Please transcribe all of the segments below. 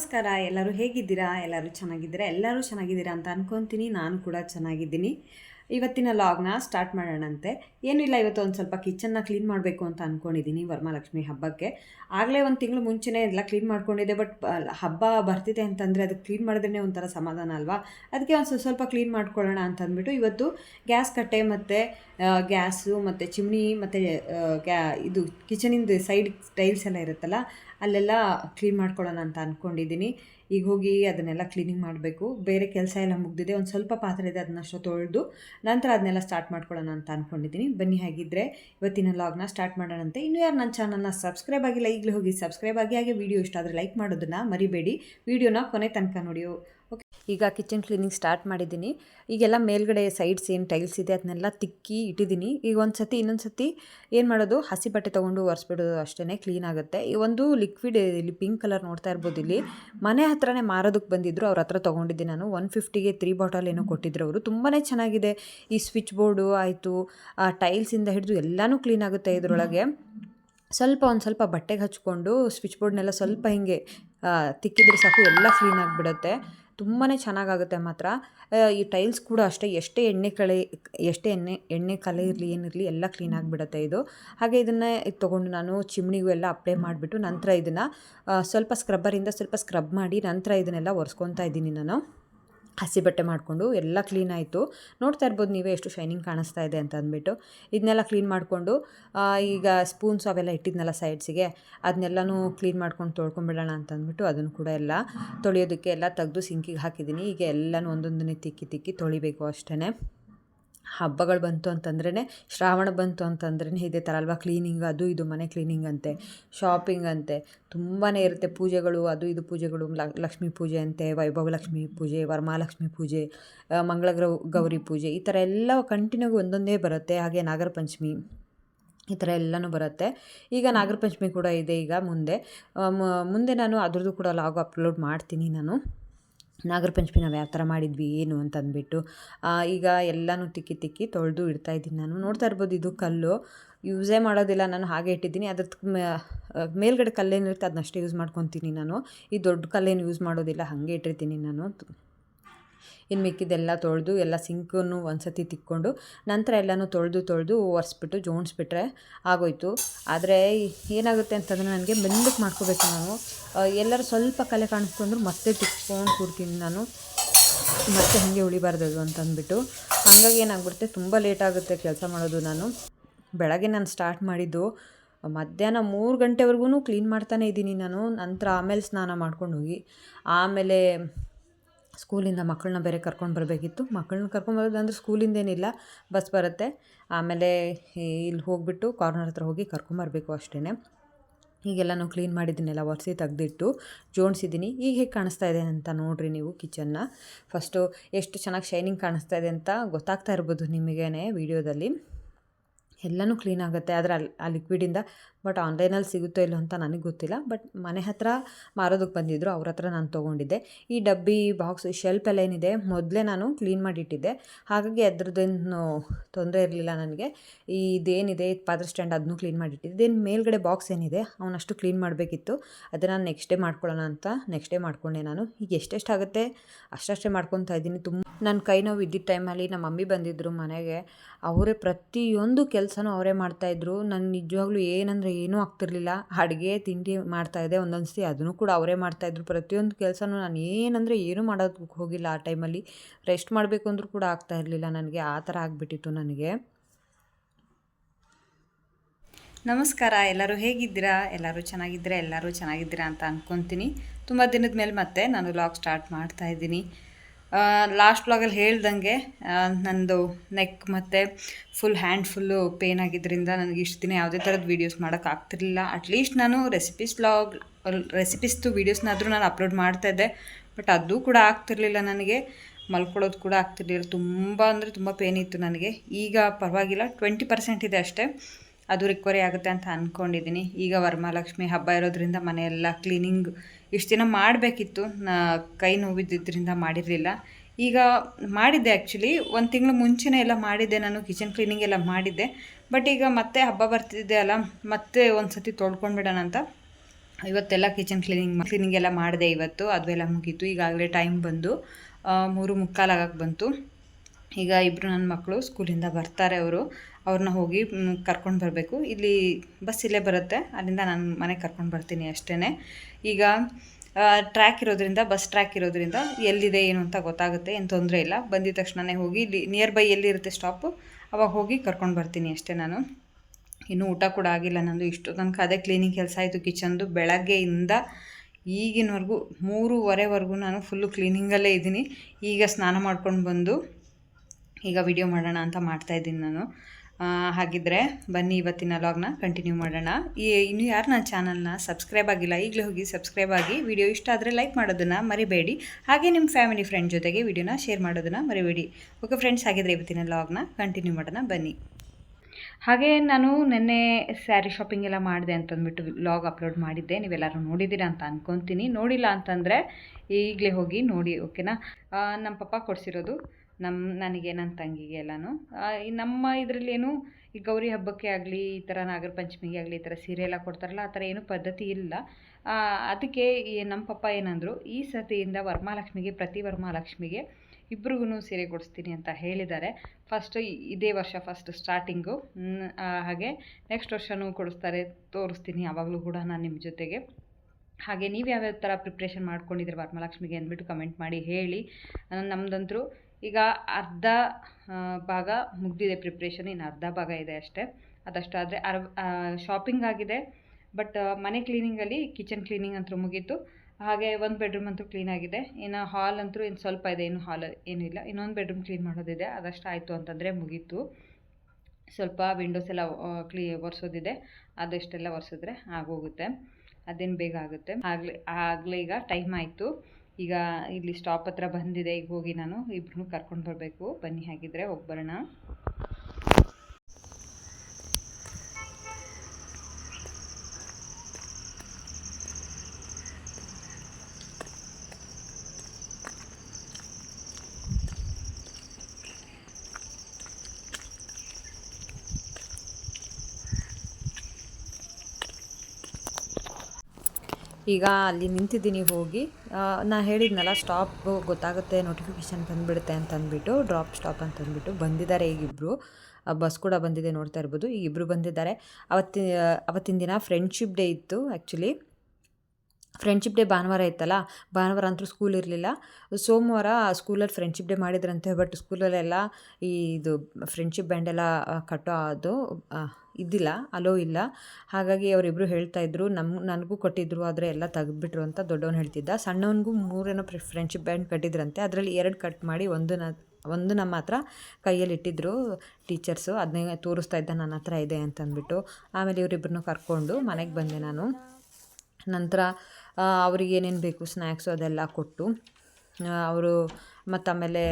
ನಮಸ್ಕಾರ, ಎಲ್ಲರೂ ಹೇಗಿದ್ದೀರಾ? ಎಲ್ಲರೂ ಚೆನ್ನಾಗಿದ್ದೀರಾ? ಎಲ್ಲರೂ ಚೆನ್ನಾಗಿದ್ದೀರಾ ಅಂತ ಅನ್ಕೊತೀನಿ. ನಾನು ಕೂಡ ಚೆನ್ನಾಗಿದ್ದೀನಿ. ಇವತ್ತಿನ ಲಾಗ್ನ ಸ್ಟಾರ್ಟ್ ಮಾಡೋಣಂತೆ. ಏನೂ ಇಲ್ಲ ಇವತ್ತು ಒಂದು ಸ್ವಲ್ಪ ಕಿಚನ್ನ ಕ್ಲೀನ್ ಮಾಡಬೇಕು ಅಂತ ಅಂದ್ಕೊಂಡಿದ್ದೀನಿ ವರಮಹಾಲಕ್ಷ್ಮಿ ಹಬ್ಬಕ್ಕೆ. ಆಗಲೇ ಒಂದು ತಿಂಗಳು ಮುಂಚೆನೇ ಎಲ್ಲ ಕ್ಲೀನ್ ಮಾಡ್ಕೊಂಡಿದ್ದೆ ಬಟ್ ಹಬ್ಬ ಬರ್ತಿದೆ ಅಂತಂದರೆ ಅದು ಕ್ಲೀನ್ ಮಾಡಿದ್ರೇ ಒಂಥರ ಸಮಾಧಾನ ಅಲ್ವಾ? ಅದಕ್ಕೆ ಒಂದು ಸ್ವಲ್ಪ ಕ್ಲೀನ್ ಮಾಡ್ಕೊಳ್ಳೋಣ ಅಂತ ಅಂದ್ಬಿಟ್ಟು ಇವತ್ತು ಗ್ಯಾಸ್ ಕಟ್ಟೆ ಮತ್ತು ಗ್ಯಾಸು ಮತ್ತು ಚಿಮ್ನಿ ಮತ್ತು ಗ್ಯಾ, ಇದು ಕಿಚನಿಂದು ಸೈಡ್ ಟೈಲ್ಸ್ ಎಲ್ಲ ಇರುತ್ತಲ್ಲ ಅಲ್ಲೆಲ್ಲ ಕ್ಲೀನ್ ಮಾಡ್ಕೊಳ್ಳೋಣ ಅಂತ ಅಂದ್ಕೊಂಡಿದ್ದೀನಿ ಈಗ ಹೋಗಿ ಅದನ್ನೆಲ್ಲ ಕ್ಲೀನಿಂಗ್ ಮಾಡಬೇಕು. ಬೇರೆ ಕೆಲಸ ಎಲ್ಲ ಮುಗ್ದಿದೆ. ಒಂದು ಸ್ವಲ್ಪ ಪಾತ್ರೆ ಇದೆ ಅದನ್ನಷ್ಟು ತೊಳೆದು ನಂತರ ಅದನ್ನೆಲ್ಲ ಸ್ಟಾರ್ಟ್ ಮಾಡ್ಕೊಳ್ಳೋಣ ಅಂತ ಅಂದ್ಕೊಂಡಿದ್ದೀನಿ ಬನ್ನಿ ಹಾಗಿದ್ದರೆ ಇವತ್ತಿನ ಲಾಗ್ನ ಸ್ಟಾರ್ಟ್ ಮಾಡೋಣಂತೆ. ಇನ್ನು ಯಾರು ನನ್ನ ಚಾನಲ್ನ ಸಬ್ಸ್ಕ್ರೈಬ್ ಆಗಿಲ್ಲ, ಈಗಲೇ ಹೋಗಿ ಸಬ್ಸ್ಕ್ರೈಬ್ ಆಗಿ, ಹಾಗೆ ವಿಡಿಯೋ ಇಷ್ಟ ಆದರೆ ಲೈಕ್ ಮಾಡೋದನ್ನು ಮರಿಬೇಡಿ. ವೀಡಿಯೋನ ಕೊನೆ ತನಕ ನೋಡಿ ಓಕೆ ಈಗ ಕಿಚನ್ ಕ್ಲೀನಿಂಗ್ ಸ್ಟಾರ್ಟ್ ಮಾಡಿದ್ದೀನಿ. ಈಗೆಲ್ಲ ಮೇಲ್ಗಡೆ ಸೈಡ್ಸ್ ಏನು ಟೈಲ್ಸ್ ಇದೆ ಅದನ್ನೆಲ್ಲ ತಿಕ್ಕಿ ಇಟ್ಟಿದ್ದೀನಿ. ಈಗ ಒಂದು ಸತಿ ಇನ್ನೊಂದು ಸತಿ ಏನು ಮಾಡೋದು? ಹಸಿ ಬಟ್ಟೆ ತೊಗೊಂಡು ಒರೆಸ್ಬಿಡೋದು ಅಷ್ಟೇ ಕ್ಲೀನ್ ಆಗುತ್ತೆ. ಈ ಒಂದು ಲಿಕ್ವಿಡ್ ಇಲ್ಲಿ ಪಿಂಕ್ ಕಲರ್ ನೋಡ್ತಾ ಇರ್ಬೋದು ಇಲ್ಲಿ. ಮನೆ ಹತ್ರನೇ ಮಾರೋದಕ್ಕೆ ಬಂದಿದ್ದರು ಅವ್ರ ಹತ್ರ ತೊಗೊಂಡಿದ್ದೆ ನಾನು. ಒನ್ ಫಿಫ್ಟಿಗೆ ತ್ರೀ ಬಾಟಲ್ ಏನೋ ಕೊಟ್ಟಿದ್ರು ಅವರು. ತುಂಬಾ ಚೆನ್ನಾಗಿದೆ. ಈ ಸ್ವಿಚ್ ಬೋರ್ಡು ಆಯಿತು, ಆ ಟೈಲ್ಸಿಂದ ಹಿಡಿದು ಎಲ್ಲನೂ ಕ್ಲೀನ್ ಆಗುತ್ತೆ ಇದರೊಳಗೆ. ಸ್ವಲ್ಪ ಒಂದು ಸ್ವಲ್ಪ ಬಟ್ಟೆಗೆ ಹಚ್ಕೊಂಡು ಸ್ವಿಚ್ ಬೋರ್ಡ್ನೆಲ್ಲ ಸ್ವಲ್ಪ ಹಿಂಗೆ ತಿಕ್ಕಿದ್ರೆ ಸಾಕು, ಎಲ್ಲ ಕ್ಲೀನ್ ಆಗಿಬಿಡುತ್ತೆ. ತುಂಬಾ ಚೆನ್ನಾಗಾಗುತ್ತೆ ಮಾತ್ರ. ಈ ಟೈಲ್ಸ್ ಕೂಡ ಅಷ್ಟೇ, ಎಷ್ಟೇ ಎಣ್ಣೆ ಕಳೆ, ಎಷ್ಟೇ ಎಣ್ಣೆ ಎಣ್ಣೆ ಕಲೆ ಇರಲಿ ಏನಿರಲಿ ಎಲ್ಲ ಕ್ಲೀನ್ ಆಗಿಬಿಡುತ್ತೆ ಇದು. ಹಾಗೆ ಇದನ್ನು ತೊಗೊಂಡು ನಾನು ಚಿಮ್ಣಿಗೂ ಎಲ್ಲ ಅಪ್ಲೈ ಮಾಡಿಬಿಟ್ಟು ನಂತರ ಇದನ್ನು ಸ್ವಲ್ಪ ಸ್ಕ್ರಬ್ಬರಿಂದ ಸ್ವಲ್ಪ ಸ್ಕ್ರಬ್ ಮಾಡಿ ನಂತರ ಇದನ್ನೆಲ್ಲ ಒರೆಸ್ಕೊತಾ ಇದ್ದೀನಿ ನಾನು. ಹಸಿ ಬಟ್ಟೆ ಮಾಡಿಕೊಂಡು ಎಲ್ಲ ಕ್ಲೀನ್ ಆಯಿತು. ನೋಡ್ತಾ ಇರ್ಬೋದು ನೀವೇ ಎಷ್ಟು ಶೈನಿಂಗ್ ಕಾಣಿಸ್ತಾ ಇದೆ ಅಂತ ಅಂದ್ಬಿಟ್ಟು. ಇದನ್ನೆಲ್ಲ ಕ್ಲೀನ್ ಮಾಡಿಕೊಂಡು ಈಗ ಸ್ಪೂನ್ಸ್ ಅವೆಲ್ಲ ಇಟ್ಟಿದ್ನಲ್ಲ ಸೈಡ್ಸಿಗೆ ಅದನ್ನೆಲ್ಲನೂ ಕ್ಲೀನ್ ಮಾಡ್ಕೊಂಡು ತೊಳ್ಕೊಂಬಿಡೋಣ ಅಂತ ಅಂದ್ಬಿಟ್ಟು ಅದನ್ನು ಕೂಡ ಎಲ್ಲ ತೊಳೆಯೋದಕ್ಕೆ ಎಲ್ಲ ತೆಗೆದು ಸಿಂಕಿಗೆ ಹಾಕಿದ್ದೀನಿ. ಈಗ ಎಲ್ಲನೂ ಒಂದೊಂದನ್ನೇ ತಿಕ್ಕಿ ತಿಕ್ಕಿ ತೊಳಿಬೇಕು ಅಷ್ಟೇ ಹಬ್ಬಗಳು ಬಂತು ಅಂತಂದ್ರೇ ಶ್ರಾವಣ ಬಂತು ಅಂತಂದ್ರೇ ಇದೇ ಥರ ಅಲ್ವಾ? ಕ್ಲೀನಿಂಗ್ ಅದು ಇದು ಮನೆ ಕ್ಲೀನಿಂಗ್ ಅಂತೆ ಶಾಪಿಂಗ್ ಅಂತೆ ತುಂಬಾ ಇರುತ್ತೆ ಪೂಜೆಗಳು, ಅದು ಇದು ಪೂಜೆಗಳು ಲಕ್ಷ್ಮೀ ಪೂಜೆ ಅಂತೆ ವೈಭವ ಲಕ್ಷ್ಮಿ ಪೂಜೆ ವರಮಹಾಲಕ್ಷ್ಮಿ ಪೂಜೆ ಮಂಗಳ ಗೌರಿ ಪೂಜೆ, ಈ ಥರ ಎಲ್ಲ ಕಂಟಿನ್ಯೂ ಒಂದೊಂದೇ ಬರುತ್ತೆ. ಹಾಗೆ ನಾಗರ ಪಂಚಮಿ ಈ ಥರ ಎಲ್ಲನೂ ಬರುತ್ತೆ. ಈಗ ನಾಗರ ಪಂಚಮಿ ಕೂಡ ಇದೆ ಈಗ ಮುಂದೆ. ಮುಂದೆ ನಾನು ಅದ್ರದ್ದು ಕೂಡ ಲಾಗ್ ಅಪ್ಲೋಡ್ ಮಾಡ್ತೀನಿ ನಾನು. ನಾಗರ ಪಂಚಮಿ ನಾವು ಯಾವ ಥರ ಮಾಡಿದ್ವಿ, ಏನು ಅಂತ ಅಂದ್ಬಿಟ್ಟು ಈಗ ಎಲ್ಲನೂ ತಿಕ್ಕಿ ತಿಕ್ಕಿ ತೊಳೆದು ಇಡ್ತಾಯಿದ್ದೀನಿ ನಾನು. ನೋಡ್ತಾ ಇರ್ಬೋದು ಇದು ಕಲ್ಲು. ಯೂಸೇ ಮಾಡೋದಿಲ್ಲ, ನಾನು ಹಾಗೆ ಇಟ್ಟಿದ್ದೀನಿ. ಅದ್ರದ್ದು ಮೇಲ್ಗಡೆ ಕಲ್ಲೇನಿರುತ್ತೆ ಅದನ್ನಷ್ಟೇ ಯೂಸ್ ಮಾಡ್ಕೊತೀನಿ ನಾನು. ಈ ದೊಡ್ಡ ಕಲ್ಲೇನು ಯೂಸ್ ಮಾಡೋದಿಲ್ಲ, ಹಾಗೆ ಇಟ್ಟಿರ್ತೀನಿ ನಾನು. ಇನ್ನು ಮಿಕ್ಕಿದೆಲ್ಲ ತೊಳೆದು ಎಲ್ಲ ಸಿಂಕನ್ನು ಒಂದು ಸತಿ ತಿಕ್ಕೊಂಡು ನಂತರ ಎಲ್ಲನೂ ತೊಳೆದು ತೊಳೆದು ಒರೆಸ್ಬಿಟ್ಟು ಜೋಡಿಸ್ಬಿಟ್ರೆ ಆಗೋಯ್ತು. ಆದರೆ ಏನಾಗುತ್ತೆ ಅಂತಂದರೆ ನನಗೆ ಮೆಲ್ಲಕ್ಕೆ ಮಾಡ್ಕೋಬೇಕು ನಾನು ಎಲ್ಲರೂ ಸ್ವಲ್ಪ ಕಲೆ ಕಾಣಿಸ್ಕೊಂಡ್ರು ಮತ್ತೆ ತಿಕ್ಕೊಂಡು ಕೂರ್ತೀನಿ ನಾನು. ಮತ್ತೆ ಹಾಗೆ ಉಳಿಬಾರ್ದು ಅದು ಅಂತಂದ್ಬಿಟ್ಟು. ಹಾಗಾಗಿ ಏನಾಗ್ಬಿಡುತ್ತೆ, ತುಂಬ ಲೇಟ್ ಆಗುತ್ತೆ ಕೆಲಸ ಮಾಡೋದು ನಾನು. ಬೆಳಗ್ಗೆ ನಾನು ಸ್ಟಾರ್ಟ್ ಮಾಡಿದ್ದು, ಮಧ್ಯಾಹ್ನ ಮೂರು ಗಂಟೆವರೆಗೂ ಕ್ಲೀನ್ ಮಾಡ್ತಾನೇ ಇದ್ದೀನಿ ನಾನು. ನಂತರ ಆಮೇಲೆ ಸ್ನಾನ ಮಾಡ್ಕೊಂಡು ಹೋಗಿ. ಆಮೇಲೆ ಸ್ಕೂಲಿಂದ ಮಕ್ಕಳನ್ನ ಬೇರೆ ಕರ್ಕೊಂಡು ಬರಬೇಕಿತ್ತು. ಮಕ್ಕಳನ್ನ ಕರ್ಕೊಂಬರೋದಂದ್ರೆ ಸ್ಕೂಲಿಂದೇನಿಲ್ಲ ಬಸ್ ಬರುತ್ತೆ. ಆಮೇಲೆ ಇಲ್ಲಿ ಹೋಗಿಬಿಟ್ಟು ಕಾರ್ನರ್ ಹತ್ರ ಹೋಗಿ ಕರ್ಕೊಂಬರಬೇಕು ಅಷ್ಟೇ ಈಗೆಲ್ಲನೂ ಕ್ಲೀನ್ ಮಾಡಿದ್ದೀನೆಲ್ಲ ಒರೆಸಿ ತೆಗೆದಿಟ್ಟು ಜೋಡಿಸಿದ್ದೀನಿ ಈಗ ಹೇಗೆ ಕಾಣಿಸ್ತಾ ಇದೆ ಅಂತ ನೋಡಿರಿ ನೀವು ಕಿಚನ್ನ ಫಸ್ಟು ಎಷ್ಟು ಚೆನ್ನಾಗಿ ಶೈನಿಂಗ್ ಕಾಣಿಸ್ತಾ ಇದೆ ಅಂತ ಗೊತ್ತಾಗ್ತಾ ಇರ್ಬೋದು ನಿಮಗೇ ವೀಡಿಯೋದಲ್ಲಿ ಎಲ್ಲನೂ ಕ್ಲೀನ್ ಆಗುತ್ತೆ ಆದರೆ ಅಲ್ಲಿ, ಆ ಲಿಕ್ವಿಡಿಂದ ಬಟ್ ಆನ್ಲೈನಲ್ಲಿ ಸಿಗುತ್ತೋ ಇಲ್ಲೋ ಅಂತ ನನಗೆ ಗೊತ್ತಿಲ್ಲ. ಬಟ್ ಮನೆ ಹತ್ರ ಮಾರೋದಕ್ಕೆ ಬಂದಿದ್ದರು ಅವ್ರ ಹತ್ರ ನಾನು ತೊಗೊಂಡಿದ್ದೆ. ಈ ಡಬ್ಬಿ ಬಾಕ್ಸ್ ಶೆಲ್ಪ್ ಎಲ್ಲ ಏನಿದೆ, ಮೊದಲೇ ನಾನು ಕ್ಲೀನ್ ಮಾಡಿಟ್ಟಿದ್ದೆ. ಹಾಗಾಗಿ ಅದ್ರದ್ದೇನು ತೊಂದರೆ ಇರಲಿಲ್ಲ ನನಗೆ. ಇದೇನಿದೆ, ಪಾತ್ರೆ ಸ್ಟ್ಯಾಂಡ್ ಅದನ್ನೂ ಕ್ಲೀನ್ ಮಾಡಿಟ್ಟಿದ್ದೆ. ಇದೇನು ಮೇಲ್ಗಡೆ ಬಾಕ್ಸ್ ಏನಿದೆ, ಅವನಷ್ಟು ಕ್ಲೀನ್ ಮಾಡಬೇಕಿತ್ತು. ಅದನ್ನು ನೆಕ್ಸ್ಟ್ ಡೇ ಮಾಡ್ಕೊಳ್ಳೋಣ ಅಂತ ನೆಕ್ಸ್ಟ್ ಡೇ ಮಾಡಿಕೊಂಡೆ ನಾನು. ಈಗ ಎಷ್ಟೆಷ್ಟಾಗುತ್ತೆ ಅಷ್ಟಷ್ಟೇ ಮಾಡ್ಕೊತಾ ಇದ್ದೀನಿ. ತುಂಬ ನನ್ನ ಕೈ ನೋವು ಇದ್ದಿದ್ದ ಟೈಮಲ್ಲಿ ನಮ್ಮ ಮಮ್ಮಿ ಬಂದಿದ್ದರು ಮನೆಗೆ. ಅವರೇ ಪ್ರತಿಯೊಂದು ಕೆಲಸನೂ ಅವರೇ ಮಾಡ್ತಾಯಿದ್ರು ನಾನು ನಿಜವಾಗ್ಲೂ ಏನಂದರೆ ಏನೂ ಆಗ್ತಿರ್ಲಿಲ್ಲ. ಅಡುಗೆ, ತಿಂಡಿ ಮಾಡ್ತಾಯಿದ್ದೆ ಒಂದೊಂದ್ಸತಿ. ಅದನ್ನು ಕೂಡ ಅವರೇ ಮಾಡ್ತಾಯಿದ್ರು ಪ್ರತಿಯೊಂದು ಕೆಲಸನೂ ನಾನು ಏನಂದರೆ ಏನೂ ಮಾಡೋದಕ್ಕೆ ಹೋಗಿಲ್ಲ ಆ ಟೈಮಲ್ಲಿ. ರೆಸ್ಟ್ ಮಾಡಬೇಕು ಅಂದರೂ ಕೂಡ ಆಗ್ತಾ ಇರಲಿಲ್ಲ ನನಗೆ. ಆ ಥರ ಆಗಿಬಿಟ್ಟಿತ್ತು ನನಗೆ. ನಮಸ್ಕಾರ. ಎಲ್ಲರೂ ಹೇಗಿದ್ದೀರಾ? ಎಲ್ಲರೂ ಚೆನ್ನಾಗಿದ್ದೀರಾ ಎಲ್ಲರೂ ಚೆನ್ನಾಗಿದ್ದೀರಾ ಅಂತ ಅಂದ್ಕೊತೀನಿ ತುಂಬ ದಿನದ ಮೇಲೆ ಮತ್ತೆ ನಾನು ಲಾಗ್ ಸ್ಟಾರ್ಟ್ ಮಾಡ್ತಾ ಇದ್ದೀನಿ. ಲಾಸ್ಟ್ ವ್ಲಾಗಲ್ಲಿ ಹೇಳ್ದಂಗೆ ನಂದು ನೆಕ್ ಮತ್ತು ಫುಲ್ ಹ್ಯಾಂಡ್ ಫುಲ್ಲು ಪೇನ್ ಆಗಿದ್ದರಿಂದ ನನಗೆ ಇಷ್ಟು ದಿನ ಯಾವುದೇ ಥರದ ವೀಡಿಯೋಸ್ ಮಾಡೋಕ್ಕಾಗ್ತಿರ್ಲಿಲ್ಲ ಅಟ್ಲೀಸ್ಟ್ ನಾನು ರೆಸಿಪೀಸ್ ವ್ಲಾಗ್ ರೆಸಿಪೀಸ್ದು ವೀಡಿಯೋಸ್ನಾದರೂ ನಾನು ಅಪ್ಲೋಡ್ ಮಾಡ್ತಾ ಇದ್ದೆ. ಬಟ್ ಅದು ಕೂಡ ಆಗ್ತಿರ್ಲಿಲ್ಲ ನನಗೆ. ಮಲ್ಕೊಳ್ಳೋದು ಕೂಡ ಆಗ್ತಿರ್ಲಿಲ್ಲ. ತುಂಬ ಅಂದರೆ ತುಂಬ ಪೇನ್ ಇತ್ತು ನನಗೆ. ಈಗ ಪರವಾಗಿಲ್ಲ ಟ್ವೆಂಟಿ ಪರ್ಸೆಂಟ್ ಇದೆ ಅಷ್ಟೇ. ಅದು ರಿಕವರಿ ಆಗುತ್ತೆ ಅಂತ ಅಂದ್ಕೊಂಡಿದ್ದೀನಿ ಈಗ ವರಮಹಾಲಕ್ಷ್ಮಿ ಹಬ್ಬ ಇರೋದ್ರಿಂದ ಮನೆಯೆಲ್ಲ ಕ್ಲೀನಿಂಗ್ ಇಷ್ಟು ದಿನ ಮಾಡಬೇಕಿತ್ತು. ನಾ ಕೈ ನೋವಿದ್ದರಿಂದ ಮಾಡಿರಲಿಲ್ಲ. ಈಗ ಮಾಡಿದ್ದೆ ಆ್ಯಕ್ಚುಲಿ ಒಂದು ತಿಂಗಳು ಮುಂಚೆನೇ ಎಲ್ಲ ಮಾಡಿದ್ದೆ ನಾನು ಕಿಚನ್ ಕ್ಲೀನಿಂಗ್ ಎಲ್ಲ ಮಾಡಿದ್ದೆ. ಬಟ್ ಈಗ ಮತ್ತೆ ಹಬ್ಬ ಬರ್ತಿದ್ದೆ ಅಲ್ಲ, ಮತ್ತೆ ಒಂದು ಸತಿ ತೊಳ್ಕೊಂಡ್ಬಿಡೋಣ ಅಂತ. ಇವತ್ತೆಲ್ಲ ಕಿಚನ್ ಕ್ಲೀನಿಂಗ್ ಕ್ಲೀನಿಂಗ್ ಎಲ್ಲ ಮಾಡಿದೆ ಇವತ್ತು, ಅದೆಲ್ಲ ಮುಗೀತು. ಈಗಾಗಲೇ ಟೈಮ್ ಬಂದು ಮೂರು ಮುಕ್ಕಾಲಾಗಕ್ಕೆ ಬಂತು. ಈಗ ಇಬ್ಬರು ನನ್ನ ಮಕ್ಕಳು ಸ್ಕೂಲಿಂದ ಬರ್ತಾರೆ ಅವರು. ಅವ್ರನ್ನ ಹೋಗಿ ಕರ್ಕೊಂಡು ಬರಬೇಕು. ಇಲ್ಲಿ ಬಸ್ ಇಲ್ಲೇ ಬರುತ್ತೆ. ಅಲ್ಲಿಂದ ನಾನು ಮನೆಗೆ ಕರ್ಕೊಂಡು ಬರ್ತೀನಿ ಅಷ್ಟೇ ಈಗ ಟ್ರ್ಯಾಕ್ ಇರೋದ್ರಿಂದ ಬಸ್ ಟ್ರ್ಯಾಕ್ ಇರೋದ್ರಿಂದ ಎಲ್ಲಿದೆ, ಏನು ಅಂತ ಗೊತ್ತಾಗುತ್ತೆ. ಏನು ತೊಂದರೆ ಇಲ್ಲ. ಬಂದಿದ ತಕ್ಷಣನೇ ಹೋಗಿ ಇಲ್ಲಿ ನಿಯರ್ ಬೈ ಎಲ್ಲಿರುತ್ತೆ ಸ್ಟಾಪು ಅವಾಗ ಹೋಗಿ ಕರ್ಕೊಂಡು ಬರ್ತೀನಿ ಅಷ್ಟೇ ನಾನು. ಇನ್ನೂ ಊಟ ಕೂಡ ಆಗಿಲ್ಲ ನಂದು. ಇಷ್ಟು ತನಕ ಅದೇ ಕ್ಲೀನಿಂಗ್ ಕೆಲಸ ಆಯಿತು ಕಿಚನ್ದು. ಬೆಳಗ್ಗೆಯಿಂದ ಈಗಿನವರೆಗೂ, ಮೂರುವರೆವರೆಗೂ ನಾನು ಫುಲ್ಲು ಕ್ಲೀನಿಂಗಲ್ಲೇ ಇದ್ದೀನಿ. ಈಗ ಸ್ನಾನ ಮಾಡ್ಕೊಂಡು ಬಂದು, ಈಗ ವಿಡಿಯೋ ಮಾಡೋಣ ಅಂತ ಮಾಡ್ತಾಯಿದ್ದೀನಿ ನಾನು. ಹಾಗಿದ್ರೆ ಬನ್ನಿ ಇವತ್ತಿನ ಲಾಗ್ನ ಕಂಟಿನ್ಯೂ ಮಾಡೋಣ. ಈ ಇನ್ನು ಯಾರು ನನ್ನ ಚಾನಲ್ನ ಸಬ್ಸ್ಕ್ರೈಬ್ ಆಗಿಲ್ಲ, ಈಗಲೇ ಹೋಗಿ ಸಬ್ಸ್ಕ್ರೈಬ್ ಆಗಿ ವಿಡಿಯೋ ಇಷ್ಟ ಆದರೆ ಲೈಕ್ ಮಾಡೋದನ್ನು ಮರಿಬೇಡಿ. ಹಾಗೆ ನಿಮ್ಮ ಫ್ಯಾಮಿಲಿ ಫ್ರೆಂಡ್ ಜೊತೆಗೆ ವಿಡಿಯೋನ ಶೇರ್ ಮಾಡೋದನ್ನು ಮರಿಬೇಡಿ. ಓಕೆ ಫ್ರೆಂಡ್ಸ್ ಹಾಗಿದ್ರೆ ಇವತ್ತಿನ ಲಾಗ್ನ ಕಂಟಿನ್ಯೂ ಮಾಡೋಣ, ಬನ್ನಿ. ಹಾಗೆ ನಾನು ನಿನ್ನೆ ಸ್ಯಾರಿ ಶಾಪಿಂಗ್ ಎಲ್ಲ ಮಾಡಿದೆ ಅಂತಂದ್ಬಿಟ್ಟು ವ್ಲಾಗ್ ಅಪ್ಲೋಡ್ ಮಾಡಿದ್ದೆ. ನೀವೆಲ್ಲರೂ ನೋಡಿದ್ದೀರಾ ಅಂತ ಅನ್ಕೊತೀನಿ. ನೋಡಿಲ್ಲ ಅಂತಂದರೆ ಈಗಲೇ ಹೋಗಿ ನೋಡಿ ಓಕೆನಾ ನಮ್ಮ ಪಪ್ಪ ಕೊಡಿಸಿರೋದು ನಮ್ಮ ನನಗೆ ನನ್ನ ತಂಗಿಗೆ ಎಲ್ಲನೂ. ನಮ್ಮ ಇದರಲ್ಲಿ ಏನು, ಈ ಗೌರಿ ಹಬ್ಬಕ್ಕೆ ಆಗಲಿ, ಈ ಥರ ನಾಗರ ಪಂಚಮಿಗೆ ಆಗಲಿ, ಈ ಥರ ಸೀರೆ ಎಲ್ಲ ಕೊಡ್ತಾರಲ್ಲ, ಆ ಥರ ಏನೂ ಪದ್ಧತಿ ಇಲ್ಲ. ಅದಕ್ಕೆ ನಮ್ಮ ಪಪ್ಪ ಏನಂದರು, ಈ ಸತಿಯಿಂದ ವರಮಹಾಲಕ್ಷ್ಮಿಗೆ ಪ್ರತಿ ವರಮಹಾಲಕ್ಷ್ಮಿಗೆ ಇಬ್ರಿಗೂ ಸೀರೆ ಕೊಡಿಸ್ತೀನಿ ಅಂತ ಹೇಳಿದ್ದಾರೆ. ಫಸ್ಟ್ ಇದೇ ವರ್ಷ ಫಸ್ಟ್ ಸ್ಟಾರ್ಟಿಂಗು ಹಾಗೆ ನೆಕ್ಸ್ಟ್ ವರ್ಷನೂ ಕೊಡಿಸ್ತಾರೆ, ತೋರಿಸ್ತೀನಿ ಯಾವಾಗಲೂ ಕೂಡ ನಾನು ನಿಮ್ಮ ಜೊತೆಗೆ. ಹಾಗೆ ನೀವು ಯಾವ್ಯಾವ ಥರ ಪ್ರಿಪ್ರೇಷನ್ ಮಾಡ್ಕೊಂಡಿದ್ದೀರಿ ವರಮಹಾಲಕ್ಷ್ಮಿಗೆ ಅಂದ್ಬಿಟ್ಟು ಕಮೆಂಟ್ ಮಾಡಿ ಹೇಳಿ. ನಮ್ಮದಂತರೂ ಈಗ ಅರ್ಧ ಭಾಗ ಮುಗಿದಿದೆ ಪ್ರಿಪ್ರೇಷನ್ ಇನ್ನು ಅರ್ಧ ಭಾಗ ಇದೆ ಅಷ್ಟೇ. ಅದಷ್ಟಾದರೆ ಅರ್ ಶಾಪಿಂಗ್ ಆಗಿದೆ. ಬಟ್ ಮನೆ ಕ್ಲೀನಿಂಗಲ್ಲಿ ಕಿಚನ್ ಕ್ಲೀನಿಂಗ್ ಅಂತೂ ಮುಗೀತು. ಹಾಗೆ ಒಂದು ಬೆಡ್ರೂಮ್ ಅಂತೂ ಕ್ಲೀನ್ ಆಗಿದೆ. ಇನ್ನು ಹಾಲ್ ಅಂತೂ ಇನ್ನು ಸ್ವಲ್ಪ ಇದೆ, ಇನ್ನು ಹಾಲ್ ಇಲ್ಲ. ಇನ್ನೊಂದು ಬೆಡ್ರೂಮ್ ಕ್ಲೀನ್ ಮಾಡೋದಿದೆ. ಅದಷ್ಟು ಆಯಿತು ಅಂತಂದರೆ ಮುಗೀತು. ಸ್ವಲ್ಪ ವಿಂಡೋಸ್ ಎಲ್ಲ ಕ್ಲೀ ಒರೆಸೋದಿದೆ. ಅದಷ್ಟೆಲ್ಲ ಒರೆಸಿದ್ರೆ ಆಗೋಗುತ್ತೆ. ಅದೇನು ಬೇಗ ಆಗುತ್ತೆ. ಆಗಲೇ ಆಗಲೇ ಈಗ ಟೈಮ್ ಆಯಿತು. ಈಗ ಇಲ್ಲಿ ಸ್ಟಾಪ್ ಹತ್ರ ಬಂದಿದೆ, ಈಗ ಹೋಗಿ ನಾನು ಇಬ್ರು ಕರ್ಕೊಂಡು ಬರಬೇಕು. ಬನ್ನಿ ಹಾಗಿದ್ರೆ ಹೋಗಿ ಬರೋಣ. ಈಗ ಅಲ್ಲಿ ನಿಂತಿದ್ದೀನಿ ಹೋಗಿ. ನಾ ಹೇಳಿದ್ನಲ್ಲ ಸ್ಟಾಪ್ ಗೊತ್ತಾಗುತ್ತೆ ನೋಟಿಫಿಕೇಶನ್ ಬಂದುಬಿಡುತ್ತೆ ಅಂತ ಅಂದ್ಬಿಟ್ಟು ಡ್ರಾಪ್ ಸ್ಟಾಪ್ ಅಂತ ಅಂದ್ಬಿಟ್ಟು ಬಂದಿದ್ದಾರೆ ಈಗಿಬ್ಬರು ಬಸ್ ಕೂಡ ಬಂದಿದೆ ನೋಡ್ತಾ ಇರ್ಬೋದು. ಈಗ ಇಬ್ಬರು ಬಂದಿದ್ದಾರೆ. ಅವತ್ತಿನ ಅವತ್ತಿನ ದಿನ ಫ್ರೆಂಡ್ಶಿಪ್ ಡೇ ಇತ್ತು ಆ್ಯಕ್ಚುಲಿ ಫ್ರೆಂಡ್ಶಿಪ್ ಡೇ ಭಾನುವಾರ ಇತ್ತಲ್ಲ ಭಾನುವಾರ ಅಂತೂ ಸ್ಕೂಲ್ ಇರಲಿಲ್ಲ. ಸೋಮವಾರ ಸ್ಕೂಲಲ್ಲಿ ಫ್ರೆಂಡ್ಶಿಪ್ ಡೇ ಮಾಡಿದ್ರಂತೆ ಬಟ್ ಸ್ಕೂಲಲ್ಲೆಲ್ಲ ಈ ಇದು ಫ್ರೆಂಡ್ಶಿಪ್ ಬ್ಯಾಂಡ್ ಎಲ್ಲ ಆ, ಕಟ್ಟೋ ಅದು ಇದ್ದಿಲ್ಲ, ಅಲೋ ಇಲ್ಲ. ಹಾಗಾಗಿ ಅವರಿಬ್ಬರು ಹೇಳ್ತಾ ಇದ್ರು ನಮ್ಮ ನನಗೂ ಕೊಟ್ಟಿದ್ರು, ಆದರೆ ಎಲ್ಲ ತೆಗೆದ್ಬಿಟ್ರು ಅಂತ ದೊಡ್ಡವನು ಹೇಳ್ತಿದ್ದ. ಸಣ್ಣವನಿಗೂ ಮೂರೇನೋ ಫ್ರೆಂಡ್ಶಿಪ್ ಬ್ಯಾಂಡ್ ಕಟ್ಟಿದ್ರಂತೆ. ಅದರಲ್ಲಿ ಎರಡು ಕಟ್ ಮಾಡಿ ಒಂದನ್ನ ನಮ್ಮ ಮಾತ್ರ ಕೈಯಲ್ಲಿ ಇಟ್ಟಿದ್ರು ಟೀಚರ್ಸು ಅದನ್ನೇ ತೋರಿಸ್ತಾ ಇದ್ದ ನನ್ನ ಹತ್ರ ಇದೆ ಅಂತಂದ್ಬಿಟ್ಟು. ಆಮೇಲೆ ಇವರಿಬ್ಬರನ್ನೂ ಕರ್ಕೊಂಡು ಮನೆಗೆ ಬಂದೆ ನಾನು. ನಂತರ ಅವ್ರಿಗೆ ಏನೇನು ಬೇಕು ಸ್ನ್ಯಾಕ್ಸು ಅದೆಲ್ಲ ಕೊಟ್ಟು ಅವರು ಮತ್ತು ಆಮೇಲೆ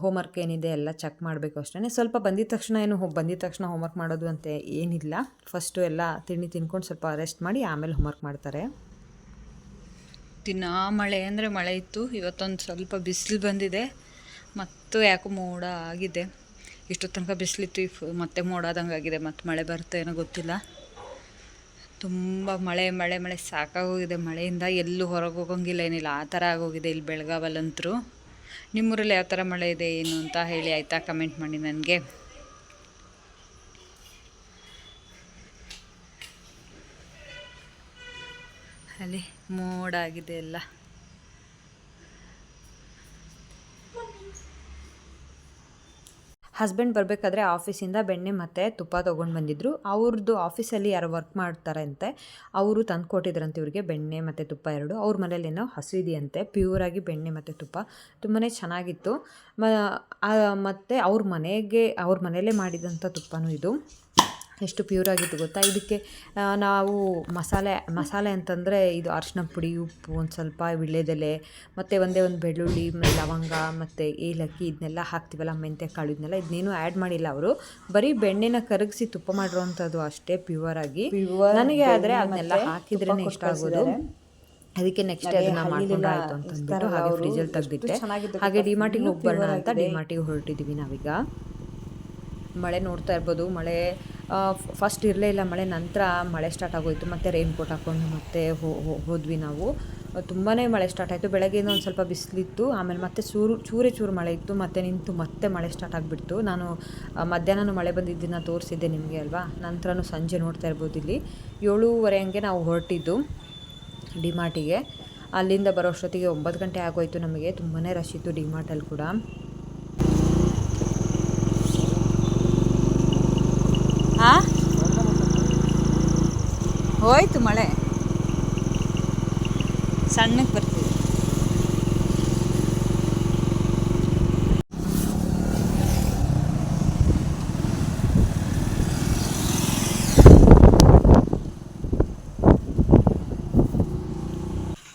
ಹೋಮ್ವರ್ಕ್ ಏನಿದೆ ಎಲ್ಲ ಚೆಕ್ ಮಾಡಬೇಕು ಅಷ್ಟೇ ಸ್ವಲ್ಪ ಬಂದಿದ ತಕ್ಷಣ ಏನು ಬಂದಿದ ತಕ್ಷಣ ಹೋಮ್ವರ್ಕ್ ಮಾಡೋದು ಅಂತ ಏನಿಲ್ಲ. ಫಸ್ಟು ಎಲ್ಲ ತಿಂಡಿ ತಿನ್ಕೊಂಡು ಸ್ವಲ್ಪ ರೆಸ್ಟ್ ಮಾಡಿ ಆಮೇಲೆ ಹೋಮ್ವರ್ಕ್ ಮಾಡ್ತಾರೆ. ದಿನ ಮಳೆ ಅಂದರೆ ಮಳೆ ಇತ್ತು. ಇವತ್ತೊಂದು ಸ್ವಲ್ಪ ಬಿಸಿಲು ಬಂದಿದೆ. ಮತ್ತು ಯಾಕೋ ಮೋಡ ಆಗಿದೆ. ಇಷ್ಟು ತನಕ ಬಿಸಿಲಿತ್ತು. ಮತ್ತೆ ಮೋಡ ಆದಂಗೆ ಆಗಿದೆ. ಮತ್ತು ಮಳೆ ಬರುತ್ತೆ ಏನೋ ಗೊತ್ತಿಲ್ಲ. ತುಂಬ ಮಳೆ ಮಳೆ ಮಳೆ ಸಾಕಾಗೋಗಿದೆ. ಮಳೆಯಿಂದ ಎಲ್ಲೂ ಹೊರಗೆ ಹೋಗೋಂಗಿಲ್ಲ ಏನಿಲ್ಲ. ಆ ಥರ ಆಗೋಗಿದೆ ಇಲ್ಲಿ ಬೆಳಗಾವಲ್ಲಂತರೂ ನಿಮ್ಮೂರಲ್ಲಿ ಯಾವ ಥರ ಮಳೆ ಇದೆ, ಏನು ಅಂತ ಹೇಳಿ ಆಯಿತಾ ಕಮೆಂಟ್ ಮಾಡಿ ನನಗೆ. ಅಲ್ಲಿ ಮೋಡ ಆಗಿದೆ ಎಲ್ಲ. ಹಸ್ಬೆಂಡ್ ಬರಬೇಕಾದ್ರೆ ಆಫೀಸಿಂದ ಬೆಣ್ಣೆ ಮತ್ತು ತುಪ್ಪ ತೊಗೊಂಡು ಬಂದಿದ್ದರು ಅವ್ರದ್ದು ಆಫೀಸಲ್ಲಿ ಯಾರು ವರ್ಕ್ ಮಾಡ್ತಾರಂತೆ. ಅವರು ತಂದು ಕೊಟ್ಟಿದ್ರಂತೆ ಇವ್ರಿಗೆ ಬೆಣ್ಣೆ ಮತ್ತು ತುಪ್ಪ ಎರಡು. ಅವ್ರ ಮನೇಲೇನೋ ಹಸಿದೆಯಂತೆ ಪ್ಯೂರಾಗಿ ಬೆಣ್ಣೆ ಮತ್ತು ತುಪ್ಪ. ತುಂಬಾ ಚೆನ್ನಾಗಿತ್ತು. ಮತ್ತು ಅವ್ರ ಮನೆಗೆ, ಅವ್ರ ಮನೆಯಲ್ಲೇ ಮಾಡಿದಂಥ ತುಪ್ಪನೂ ಇದು. ಎಷ್ಟು ಪ್ಯೂರ್ ಆಗಿತ್ತು ಗೊತ್ತಾ? ಇದಕ್ಕೆ ನಾವು ಮಸಾಲೆ ಮಸಾಲೆ ಅಂತಂದರೆ ಇದು ಅರಿಶಿನ ಪುಡಿ ಉಪ್ಪು ಒಂದು ಸ್ವಲ್ಪ ವೀಳ್ಯದೆಲೆ ಮತ್ತು ಒಂದೇ ಒಂದು ಬೆಳ್ಳುಳ್ಳಿ ಲವಂಗ ಮತ್ತು ಏಲಕ್ಕಿ ಇದನ್ನೆಲ್ಲ ಹಾಕ್ತೀವಲ್ಲ ಮೆಂತ್ಯ ಕಾಳು ಇದನ್ನೆಲ್ಲ ಇದನ್ನೇನು ಆ್ಯಡ್ ಮಾಡಿಲ್ಲ ಅವರು. ಬರೀ ಬೆಣ್ಣೆನ ಕರಗಿಸಿ ತುಪ್ಪ ಮಾಡಿರೋವಂಥದ್ದು ಅಷ್ಟೇ ಪ್ಯೂರ್ ಆಗಿ. ನನಗೆ ಆದರೆ ಅದನ್ನೆಲ್ಲ ಹಾಕಿದ್ರೇ ಇಷ್ಟ ಆಗೋದು. ಅದಕ್ಕೆ ನೆಕ್ಸ್ಟ್ ಅದನ್ನ ಮಾಡ್ಕೊಂಡು ಆಯ್ತು ಅಂತ ಅಂದ್ಬಿಟ್ಟು ಹಾಗೆ ಫ್ರಿಜಲ್ಲಿ ತೆಗ್ದಿಟ್ಟೆ. ಹಾಗೆ ಡಿಮಾರ್ಟಿಗೆ ಹೋಗ್ಬರೋಣ ಅಂತ ಡಿಮಾರ್ಟಿಗೆ ಹೊರಟಿದ್ದೀವಿ ನಾವೀಗ. ಮಳೆ ನೋಡ್ತಾ ಇರ್ಬೋದು ಮಳೆ ಫಸ್ಟ್ ಇರಲೇ ಇಲ್ಲ ಮಳೆ, ನಂತರ ಮಳೆ ಸ್ಟಾರ್ಟ್ ಆಗೋಯಿತು. ಮತ್ತು ರೈನ್ ಕೋಟ್ ಹಾಕ್ಕೊಂಡು ಮತ್ತೆ ಹೋದ್ವಿ ನಾವು. ತುಂಬಾ ಮಳೆ ಸ್ಟಾರ್ಟ್ ಆಯಿತು. ಬೆಳಗ್ಗೆಯಿಂದ ಒಂದು ಸ್ವಲ್ಪ ಬಿಸಿಲಿತ್ತು. ಆಮೇಲೆ ಮತ್ತೆ ಚೂರು ಚೂರೇ ಚೂರು ಮಳೆ ಇತ್ತು. ಮತ್ತೆ ನಿಂತು ಮತ್ತೆ ಮಳೆ ಸ್ಟಾರ್ಟ್ ಆಗಿಬಿಡ್ತು. ನಾನು ಮಧ್ಯಾಹ್ನ ಮಳೆ ಬಂದಿದ್ದನ್ನು ತೋರಿಸಿದ್ದೆ ನಿಮಗೆ, ಅಲ್ವಾ? ನಂತರನೂ ಸಂಜೆ ನೋಡ್ತಾ ಇರ್ಬೋದು ಇಲ್ಲಿ. ಏಳೂವರೆ ಹಂಗೆ ನಾವು ಹೊರಟಿದ್ದು ಡಿಮಾರ್ಟಿಗೆ ಅಲ್ಲಿಂದ ಬರೋ ಅಷ್ಟೊತ್ತಿಗೆ ಒಂಬತ್ತು ಗಂಟೆ ಆಗೋಯ್ತು ನಮಗೆ. ತುಂಬಾ ರಶ್ ಇತ್ತು ಡಿಮಾರ್ಟಲ್ಲಿ ಕೂಡ ಆ ಹೋಯ್ತು ಮಳೆ. ಸಣ್ಣಕ್ಕೆ ಬರ್ತೀವಿ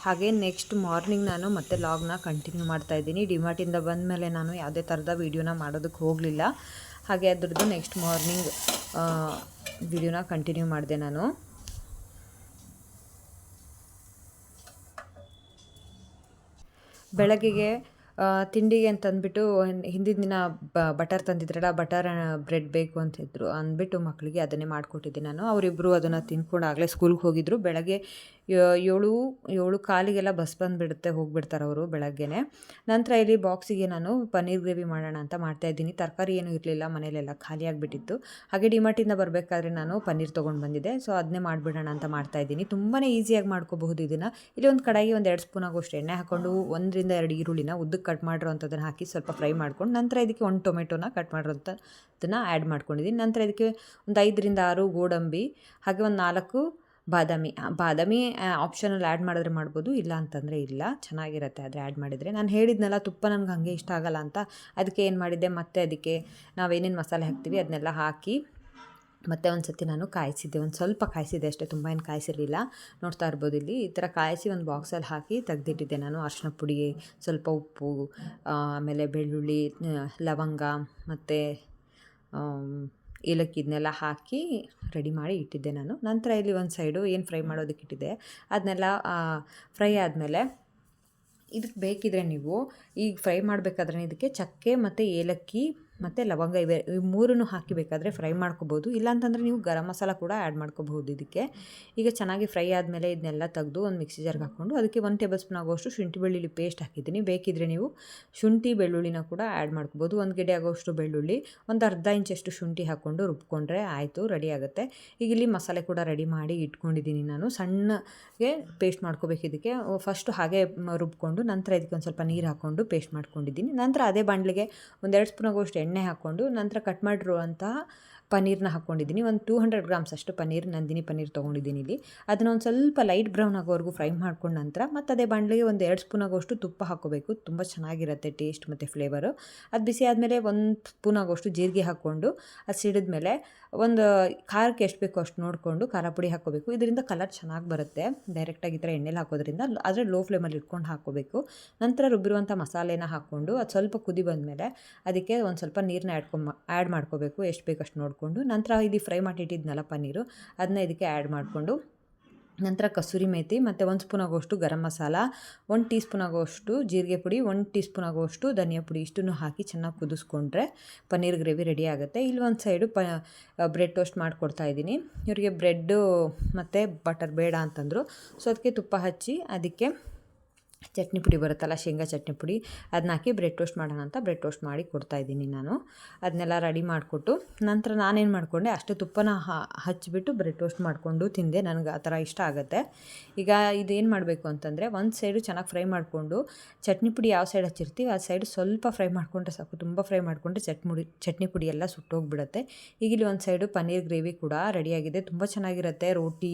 ಹಾಗೆ ನೆಕ್ಸ್ಟ್ ಮಾರ್ನಿಂಗ್ ನಾನು ಮತ್ತೆ ಲಾಗ್ನ ಕಂಟಿನ್ಯೂ ಮಾಡ್ತಾ ಇದ್ದೀನಿ. ಡಿಮಾರ್ಟಿಂದ ಬಂದ ಮೇಲೆ ನಾನು ಯಾವುದೇ ಥರದ ವೀಡಿಯೋನ ಮಾಡೋದಕ್ಕೆ ಹೋಗಲಿಲ್ಲ. ಹಾಗೆ ಅದ್ರದ್ದು ನೆಕ್ಸ್ಟ್ ಮಾರ್ನಿಂಗ್ ವಿಡಿಯೋನ ಕಂಟಿನ್ಯೂ ಮಾಡಿದೆ ನಾನು. ಬೆಳಗ್ಗೆಗೆ ತಿಂಡಿಗೆ ಅಂತ ಅಂದ್ಬಿಟ್ಟು ಹಿಂದಿನ ದಿನ ಬಟರ್ ತಂದಿದ್ರಲ್ಲ, ಬಟರ್ ಬ್ರೆಡ್ ಬೇಕು ಅಂತಿದ್ರು ಅಂದ್ಬಿಟ್ಟು ಮಕ್ಕಳಿಗೆ ಅದನ್ನೇ ಮಾಡಿಕೊಟ್ಟಿದ್ದೆ ನಾನು. ಅವರಿಬ್ಬರು ಅದನ್ನು ತಿನ್ಕೊಂಡು ಆಗಲೇ ಸ್ಕೂಲ್ಗೆ ಹೋಗಿದ್ರು. ಬೆಳಗ್ಗೆ ಏಳು ಏಳು ಕಾಲಿಗೆಲ್ಲ ಬಸ್ ಬಂದುಬಿಡುತ್ತೆ, ಹೋಗಿಬಿಡ್ತಾರೆ ಅವರು ಬೆಳಗ್ಗೆನೆ. ನಂತರ ಇಲ್ಲಿ ಬಾಕ್ಸಿಗೆ ನಾನು ಪನ್ನೀರ್ ಗ್ರೇವಿ ಮಾಡೋಣ ಅಂತ ಮಾಡ್ತಾ ಇದ್ದೀನಿ. ತರಕಾರಿ ಏನೂ ಇರಲಿಲ್ಲ, ಮನೇಲೆಲ್ಲ ಖಾಲಿಯಾಗಿಬಿಟ್ಟಿತ್ತು ಹಾಗೆ ಡಿಮಾರ್ಟಿಂದ ಬರಬೇಕಾದ್ರೆ ನಾನು ಪನ್ನೀರ್ ತೊಗೊಂಡು ಬಂದಿದ್ದೆ. ಸೊ ಅದನ್ನೇ ಮಾಡಿಬಿಡೋಣ ಅಂತ ಮಾಡ್ತಾ ಇದ್ದೀನಿ. ತುಂಬಾ ಈಸಿಯಾಗಿ ಮಾಡ್ಕೋಬಹುದು ಇದನ್ನು. ಇಲ್ಲಿ ಒಂದು ಕಡಾಯಿ ಒಂದು ಎರಡು ಸ್ಪೂನ್ ಆಗೋಷ್ಟು ಎಣ್ಣೆ ಹಾಕ್ಕೊಂಡು ಒಂದರಿಂದ ಎರಡು ಈರುಳ್ಳಿನ ಉದ್ದಕ್ಕೆ ಕಟ್ ಮಾಡಿರೋಂಥದ್ದನ್ನು ಹಾಕಿ ಸ್ವಲ್ಪ ಫ್ರೈ ಮಾಡ್ಕೊಂಡು ನಂತರ ಇದಕ್ಕೆ ಒಂದು ಟೊಮೆಟೊನ ಕಟ್ ಮಾಡಿರೋಂಥದ್ದನ್ನು ಆ್ಯಡ್ ಮಾಡ್ಕೊಂಡಿದ್ದೀನಿ. ನಂತರ ಇದಕ್ಕೆ ಒಂದು ಐದರಿಂದ ಆರು ಗೋಡಂಬಿ, ಹಾಗೆ ಒಂದು ನಾಲ್ಕು ಬಾದಾಮಿ. ಬಾದಾಮಿ ಆಪ್ಷನಲ್ಲಿ ಆ್ಯಡ್ ಮಾಡಿದ್ರೆ ಮಾಡ್ಬೋದು, ಇಲ್ಲ ಅಂತಂದರೆ ಇಲ್ಲ. ಚೆನ್ನಾಗಿರುತ್ತೆ ಆದರೆ ಆ್ಯಡ್ ಮಾಡಿದರೆ. ನಾನು ಹೇಳಿದ್ನಲ್ಲ, ತುಪ್ಪ ನನಗೆ ಹಾಗೆ ಇಷ್ಟ ಆಗಲ್ಲ ಅಂತ. ಅದಕ್ಕೆ ಏನು ಮಾಡಿದ್ದೆ? ಮತ್ತೆ ಅದಕ್ಕೆ ನಾವೇನೇನು ಮಸಾಲೆ ಹಾಕ್ತೀವಿ, ಅದನ್ನೆಲ್ಲ ಹಾಕಿ ಮತ್ತೆ ಒಂದು ಸತಿ ನಾನು ಕಾಯಿಸಿದ್ದೆ, ಒಂದು ಸ್ವಲ್ಪ ಕಾಯಿಸಿದ್ದೆ ಅಷ್ಟೇ, ತುಂಬ ಏನು ಕಾಯಿಸಿರಲಿಲ್ಲ. ನೋಡ್ತಾ ಇರ್ಬೋದು ಇಲ್ಲಿ. ಈ ಥರ ಕಾಯಿಸಿ ಒಂದು ಬಾಕ್ಸಲ್ಲಿ ಹಾಕಿ ತೆಗೆದಿಟ್ಟಿದ್ದೆ ನಾನು. ಅರಿಶಿನ ಪುಡಿ, ಸ್ವಲ್ಪ ಉಪ್ಪು ಆಮೇಲೆ ಬೆಳ್ಳುಳ್ಳಿ ಲವಂಗ ಮತ್ತು ಏಲಕ್ಕಿ ಇದನ್ನೆಲ್ಲ ಹಾಕಿ ರೆಡಿ ಮಾಡಿ ಇಟ್ಟಿದ್ದೆ ನಾನು. ನಂತರ ಇಲ್ಲಿ ಒಂದು ಸೈಡು ಏನು ಫ್ರೈ ಮಾಡೋದಕ್ಕೆ ಇಟ್ಟಿದ್ದೆ. ಅದನ್ನೆಲ್ಲ ಫ್ರೈ ಆದಮೇಲೆ ಇದಕ್ಕೆ ಬೇಕಿದ್ರೆ ನೀವು, ಈಗ ಫ್ರೈ ಮಾಡಬೇಕಾದ್ರೆ ಇದಕ್ಕೆ ಚಕ್ಕೆ ಮತ್ತು ಏಲಕ್ಕಿ ಮತ್ತು ಲವಂಗ ಇವೆ, ಈ ಮೂರನ್ನು ಹಾಕಿ ಬೇಕಾದರೆ ಫ್ರೈ ಮಾಡ್ಕೋಬೋದು. ಇಲ್ಲಾಂತಂದರೆ ನೀವು ಗರಂ ಮಸಾಲ ಕೂಡ ಆ್ಯಡ್ ಮಾಡ್ಕೋಬಹುದು ಇದಕ್ಕೆ. ಈಗ ಚೆನ್ನಾಗಿ ಫ್ರೈ ಆದಮೇಲೆ ಇದನ್ನೆಲ್ಲ ತೆಗೆದು ಒಂದು ಮಿಕ್ಸಿ ಜಾರ್ಗೆ ಹಾಕ್ಕೊಂಡು ಅದಕ್ಕೆ ಒಂದು ಟೇಬಲ್ ಸ್ಪೂನ್ ಆಗೋಷ್ಟು ಶುಂಠಿ ಬೆಳ್ಳುಳ್ಳಿ ಪೇಸ್ಟ್ ಹಾಕಿದ್ದೀನಿ. ಬೇಕಿದ್ರೆ ನೀವು ಶುಂಠಿ ಬೆಳ್ಳುಳ್ಳಿನ ಕೂಡ ಆ್ಯಡ್ ಮಾಡ್ಕೋಬೋದು. ಒಂದು ಗೆಡೆ ಆಗೋಷ್ಟು ಬೆಳ್ಳುಳ್ಳಿ, ಒಂದು ಅರ್ಧ ಇಂಚಷ್ಟು ಶುಂಠಿ ಹಾಕ್ಕೊಂಡು ರುಬ್ಕೊಂಡ್ರೆ ಆಯಿತು, ರೆಡಿ ಆಗುತ್ತೆ. ಈಗ ಇಲ್ಲಿ ಮಸಾಲೆ ಕೂಡ ರೆಡಿ ಮಾಡಿ ಇಟ್ಕೊಂಡಿದ್ದೀನಿ ನಾನು. ಸಣ್ಣಗೆ ಪೇಸ್ಟ್ ಮಾಡ್ಕೋಬೇಕು ಇದಕ್ಕೆ. ಫಸ್ಟು ಹಾಗೆ ರುಬ್ಕೊಂಡು ನಂತರ ಇದಕ್ಕೆ ಒಂದು ಸ್ವಲ್ಪ ನೀರು ಹಾಕ್ಕೊಂಡು ಪೇಸ್ಟ್ ಮಾಡ್ಕೊಂಡಿದ್ದೀನಿ. ನಂತರ ಅದೇ ಬಾಣಲಿಗೆ ಒಂದೆರಡು ಸ್ಪೂನ್ ಆಗೋಷ್ಟು ಎಣ್ಣೆ ಹಾಕ್ಕೊಂಡು ನಂತರ ಕಟ್ ಮಾಡಿರುವಂತಹ ಪನ್ನೀರ್ನ ಹಾಕ್ಕೊಂಡಿದ್ದೀನಿ ಒಂದು ಟೂ ಹಂಡ್ರೆಡ್ ಗ್ರಾಮ್ಸ್ ಅಷ್ಟು ಪನ್ನೀರ್, ನಂದಿನಿ ಪನ್ನೀರ್ ತೊಗೊಂಡಿದ್ದೀನಿ ಇಲ್ಲಿ. ಅದನ್ನ ಒಂದು ಸ್ವಲ್ಪ ಲೈಟ್ ಬ್ರೌನ್ ಆಗೋವರೆಗೂ ಫ್ರೈ ಮಾಡ್ಕೊಂಡ ನಂತರ ಮತ್ತು ಅದೇ ಬಾಂಡ್ಲಿಗೆ ಒಂದು ಎರಡು ಸ್ಪೂನ್ ಆಗೋಷ್ಟು ತುಪ್ಪ ಹಾಕೋಬೇಕು ತುಂಬ ಚೆನ್ನಾಗಿರುತ್ತೆ ಟೇಸ್ಟ್ ಮತ್ತು ಫ್ಲೇವರು ಅದು ಬಿಸಿ ಆದಮೇಲೆ ಒಂದು ಸ್ಪೂನ್ ಆಗೋಷ್ಟು ಜೀರಿಗೆ ಹಾಕ್ಕೊಂಡು ಅದು ಸಿಡಿದ್ಮೇಲೆ ಒಂದು ಖಾರಕ್ಕೆ ಎಷ್ಟು ಬೇಕೋ ಅಷ್ಟು ನೋಡಿಕೊಂಡು ಖಾರ ಪುಡಿ ಹಾಕೋಬೇಕು ಇದರಿಂದ ಕಲರ್ ಚೆನ್ನಾಗಿ ಬರುತ್ತೆ. ಡೈರೆಕ್ಟಾಗಿ ಈ ಥರ ಎಣ್ಣೆಲಿ ಹಾಕೋದ್ರಿಂದ ಆದರೆ ಲೋ ಫ್ಲೇಮಲ್ಲಿ ಇಟ್ಕೊಂಡು ಹಾಕೋಬೇಕು ನಂತರ ರುಬ್ಬಿರುವಂಥ ಮಸಾಲೆನ ಹಾಕ್ಕೊಂಡು ಅದು ಸ್ವಲ್ಪ ಕುದಿ ಬಂದಮೇಲೆ ಅದಕ್ಕೆ ಒಂದು ಸ್ವಲ್ಪ ನೀರನ್ನ ಆ್ಯಡ್ಕೊಂಬ ಆ್ಯಡ್ ಮಾಡ್ಕೋಬೇಕು. ಎಷ್ಟು ಬೇಕಷ್ಟು ಅಷ್ಟು ನೋಡಿಕೊಂಡು ನಂತರ ಇದು ಫ್ರೈ ಮಾಡಿಟ್ಟಿದ್ನಲ್ಲ ಪನ್ನೀರು, ಅದನ್ನ ಇದಕ್ಕೆ ಆ್ಯಡ್ ಮಾಡಿಕೊಂಡು ನಂತರ ಕಸೂರಿ ಮೇಥಿ ಮತ್ತು ಒಂದು ಸ್ಪೂನ್ ಆಗೋಷ್ಟು ಗರಂ ಮಸಾಲ, ಒಂದು ಟೀ ಸ್ಪೂನ್ ಆಗೋಷ್ಟು ಜೀರಿಗೆ ಪುಡಿ, ಒಂದು ಟೀ ಸ್ಪೂನ್ ಆಗೋಷ್ಟು ಧನಿಯಾ ಪುಡಿ, ಇಷ್ಟನ್ನು ಹಾಕಿ ಚೆನ್ನಾಗಿ ಕುದಿಸ್ಕೊಂಡ್ರೆ ಪನ್ನೀರ್ ಗ್ರೇವಿ ರೆಡಿ ಆಗುತ್ತೆ. ಇಲ್ಲಿ ಒಂದು ಸೈಡು ಪ ಬ್ರೆಡ್ ಟೋಸ್ಟ್ ಮಾಡಿಕೊಡ್ತಾ ಇದ್ದೀನಿ. ಇವರಿಗೆ ಬ್ರೆಡ್ಡು ಮತ್ತು ಬಟರ್ ಬೇಡ ಅಂತಂದರು. ಸೊ ಅದಕ್ಕೆ ತುಪ್ಪ ಹಚ್ಚಿ, ಅದಕ್ಕೆ ಚಟ್ನಿ ಪುಡಿ ಬರುತ್ತಲ್ಲ, ಶೇಂಗಾ ಚಟ್ನಿ ಪುಡಿ ಅದನ್ನ ಹಾಕಿ ಬ್ರೆಡ್ ಟೋಸ್ಟ್ ಮಾಡೋಣ ಅಂತ ಬ್ರೆಡ್ ಟೋಸ್ಟ್ ಮಾಡಿ ಕೊಡ್ತಾ ಇದ್ದೀನಿ ನಾನು. ಅದನ್ನೆಲ್ಲ ರೆಡಿ ಮಾಡಿಕೊಟ್ಟು ನಂತರ ನಾನೇನು ಮಾಡಿಕೊಂಡೆ, ಅಷ್ಟು ತುಪ್ಪನ ಹಚ್ಚಿಬಿಟ್ಟು ಬ್ರೆಡ್ ಟೋಸ್ಟ್ ಮಾಡಿಕೊಂಡು ತಿಂದೆ, ನನಗೆ ಆ ಥರ ಇಷ್ಟ ಆಗುತ್ತೆ. ಈಗ ಇದೇನು ಮಾಡಬೇಕು ಅಂತಂದರೆ, ಒಂದು ಸೈಡು ಚೆನ್ನಾಗಿ ಫ್ರೈ ಮಾಡಿಕೊಂಡು, ಚಟ್ನಿ ಪುಡಿ ಯಾವ ಸೈಡ್ ಹಚ್ಚಿರ್ತೀವಿ, ಆ ಸೈಡ್ ಸ್ವಲ್ಪ ಫ್ರೈ ಮಾಡಿಕೊಂಡ್ರೆ ಸಾಕು, ತುಂಬ ಫ್ರೈ ಮಾಡಿಕೊಂಡ್ರೆ ಚಟ್ಮುಡಿ ಚಟ್ನಿ ಪುಡಿ ಎಲ್ಲ ಸುಟ್ಟೋಗ್ಬಿಡುತ್ತೆ. ಈಗ ಇಲ್ಲಿ ಒಂದು ಸೈಡು ಪನ್ನೀರ್ ಗ್ರೇವಿ ಕೂಡ ರೆಡಿಯಾಗಿದೆ ತುಂಬ ಚೆನ್ನಾಗಿರುತ್ತೆ, ರೋಟಿ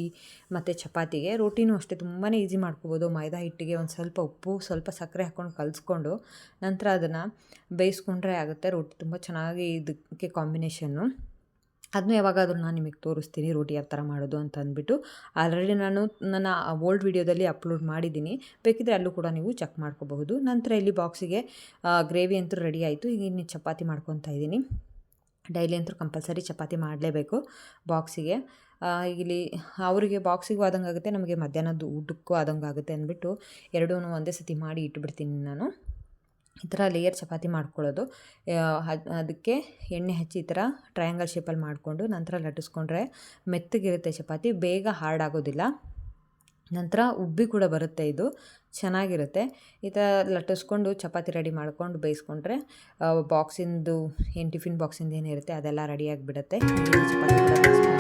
ಮತ್ತು ಚಪಾತಿಗೆ. ರೋಟಿನೂ ಅಷ್ಟೇ ತುಂಬಾ ಈಸಿ ಮಾಡ್ಕೋಬೋದು, ಮೈದಾ ಹಿಟ್ಟಿಗೆ ಒಂದು ಸ್ವಲ್ಪ ಉಪ್ಪು, ಸ್ವಲ್ಪ ಸಕ್ಕರೆ ಹಾಕ್ಕೊಂಡು ಕಲಿಸ್ಕೊಂಡು ನಂತರ ಅದನ್ನು ಬೇಯಿಸ್ಕೊಂಡ್ರೆ ಆಗುತ್ತೆ. ರೊಟ್ಟಿ ತುಂಬ ಚೆನ್ನಾಗಿ ಇದಕ್ಕೆ ಕಾಂಬಿನೇಷನ್ನು. ಅದನ್ನು ಯಾವಾಗಾದರೂ ನಾನು ನಿಮಗೆ ತೋರಿಸ್ತೀನಿ, ರೋಟಿ ಯಾವ ಥರ ಮಾಡೋದು ಅಂತ ಅಂದ್ಬಿಟ್ಟು. ಆಲ್ರೆಡಿ ನಾನು ನನ್ನ ಓಲ್ಡ್ ವೀಡಿಯೋದಲ್ಲಿ ಅಪ್ಲೋಡ್ ಮಾಡಿದ್ದೀನಿ. ಬೇಕಿದ್ರೆ ಅಲ್ಲೂ ಕೂಡ ನೀವು ಚೆಕ್ ಮಾಡ್ಕೋಬಹುದು. ನಂತರ ಇಲ್ಲಿ ಬಾಕ್ಸಿಗೆ ಗ್ರೇವಿ ಅಂತೂ ರೆಡಿ ಆಯಿತು. ಈಗ ಇನ್ನು ಚಪಾತಿ ಮಾಡ್ಕೊತಾ ಇದ್ದೀನಿ. ಡೈಲಿ ಅಂತೂ ಕಂಪಲ್ಸರಿ ಚಪಾತಿ ಮಾಡಲೇಬೇಕು ಬಾಕ್ಸಿಗೆ. ಇಲ್ಲಿ ಅವರಿಗೆ ಬಾಕ್ಸಿಗೂ ಆದಂಗೆ ಆಗುತ್ತೆ ನಮಗೆ ಮಧ್ಯಾಹ್ನದ ಊಟಕ್ಕೂ ಆದಂಗೆ ಆಗುತ್ತೆ ಅಂದ್ಬಿಟ್ಟು ಎರಡೂ ಒಂದೇ ಸತಿ ಮಾಡಿ ಇಟ್ಬಿಡ್ತೀನಿ ನಾನು. ಈ ಥರ ಲೇಯರ್ ಚಪಾತಿ ಮಾಡ್ಕೊಳ್ಳೋದು. ಅದಕ್ಕೆ ಎಣ್ಣೆ ಹಚ್ಚಿ ಈ ಥರ ಟ್ರಯಾಂಗಲ್ ಶೇಪಲ್ಲಿ ಮಾಡಿಕೊಂಡು ನಂತರ ಲಟ್ಟಿಸ್ಕೊಂಡ್ರೆ ಮೆತ್ತಗಿರುತ್ತೆ ಚಪಾತಿ, ಬೇಗ ಹಾರ್ಡ್ ಆಗೋದಿಲ್ಲ. ನಂತರ ಉಬ್ಬಿ ಕೂಡ ಬರುತ್ತೆ ಇದು. ಚೆನ್ನಾಗಿರುತ್ತೆ. ಈ ಥರ ಲಟ್ಟಿಸ್ಕೊಂಡು ಚಪಾತಿ ರೆಡಿ ಮಾಡ್ಕೊಂಡು ಬೇಯಿಸ್ಕೊಂಡ್ರೆ ಬಾಕ್ಸಿಂದು, ಏನು ಟಿಫಿನ್ ಬಾಕ್ಸಿಂದು ಏನಿರುತ್ತೆ ಅದೆಲ್ಲ ರೆಡಿಯಾಗಿಬಿಡುತ್ತೆ ಚಪಾತಿ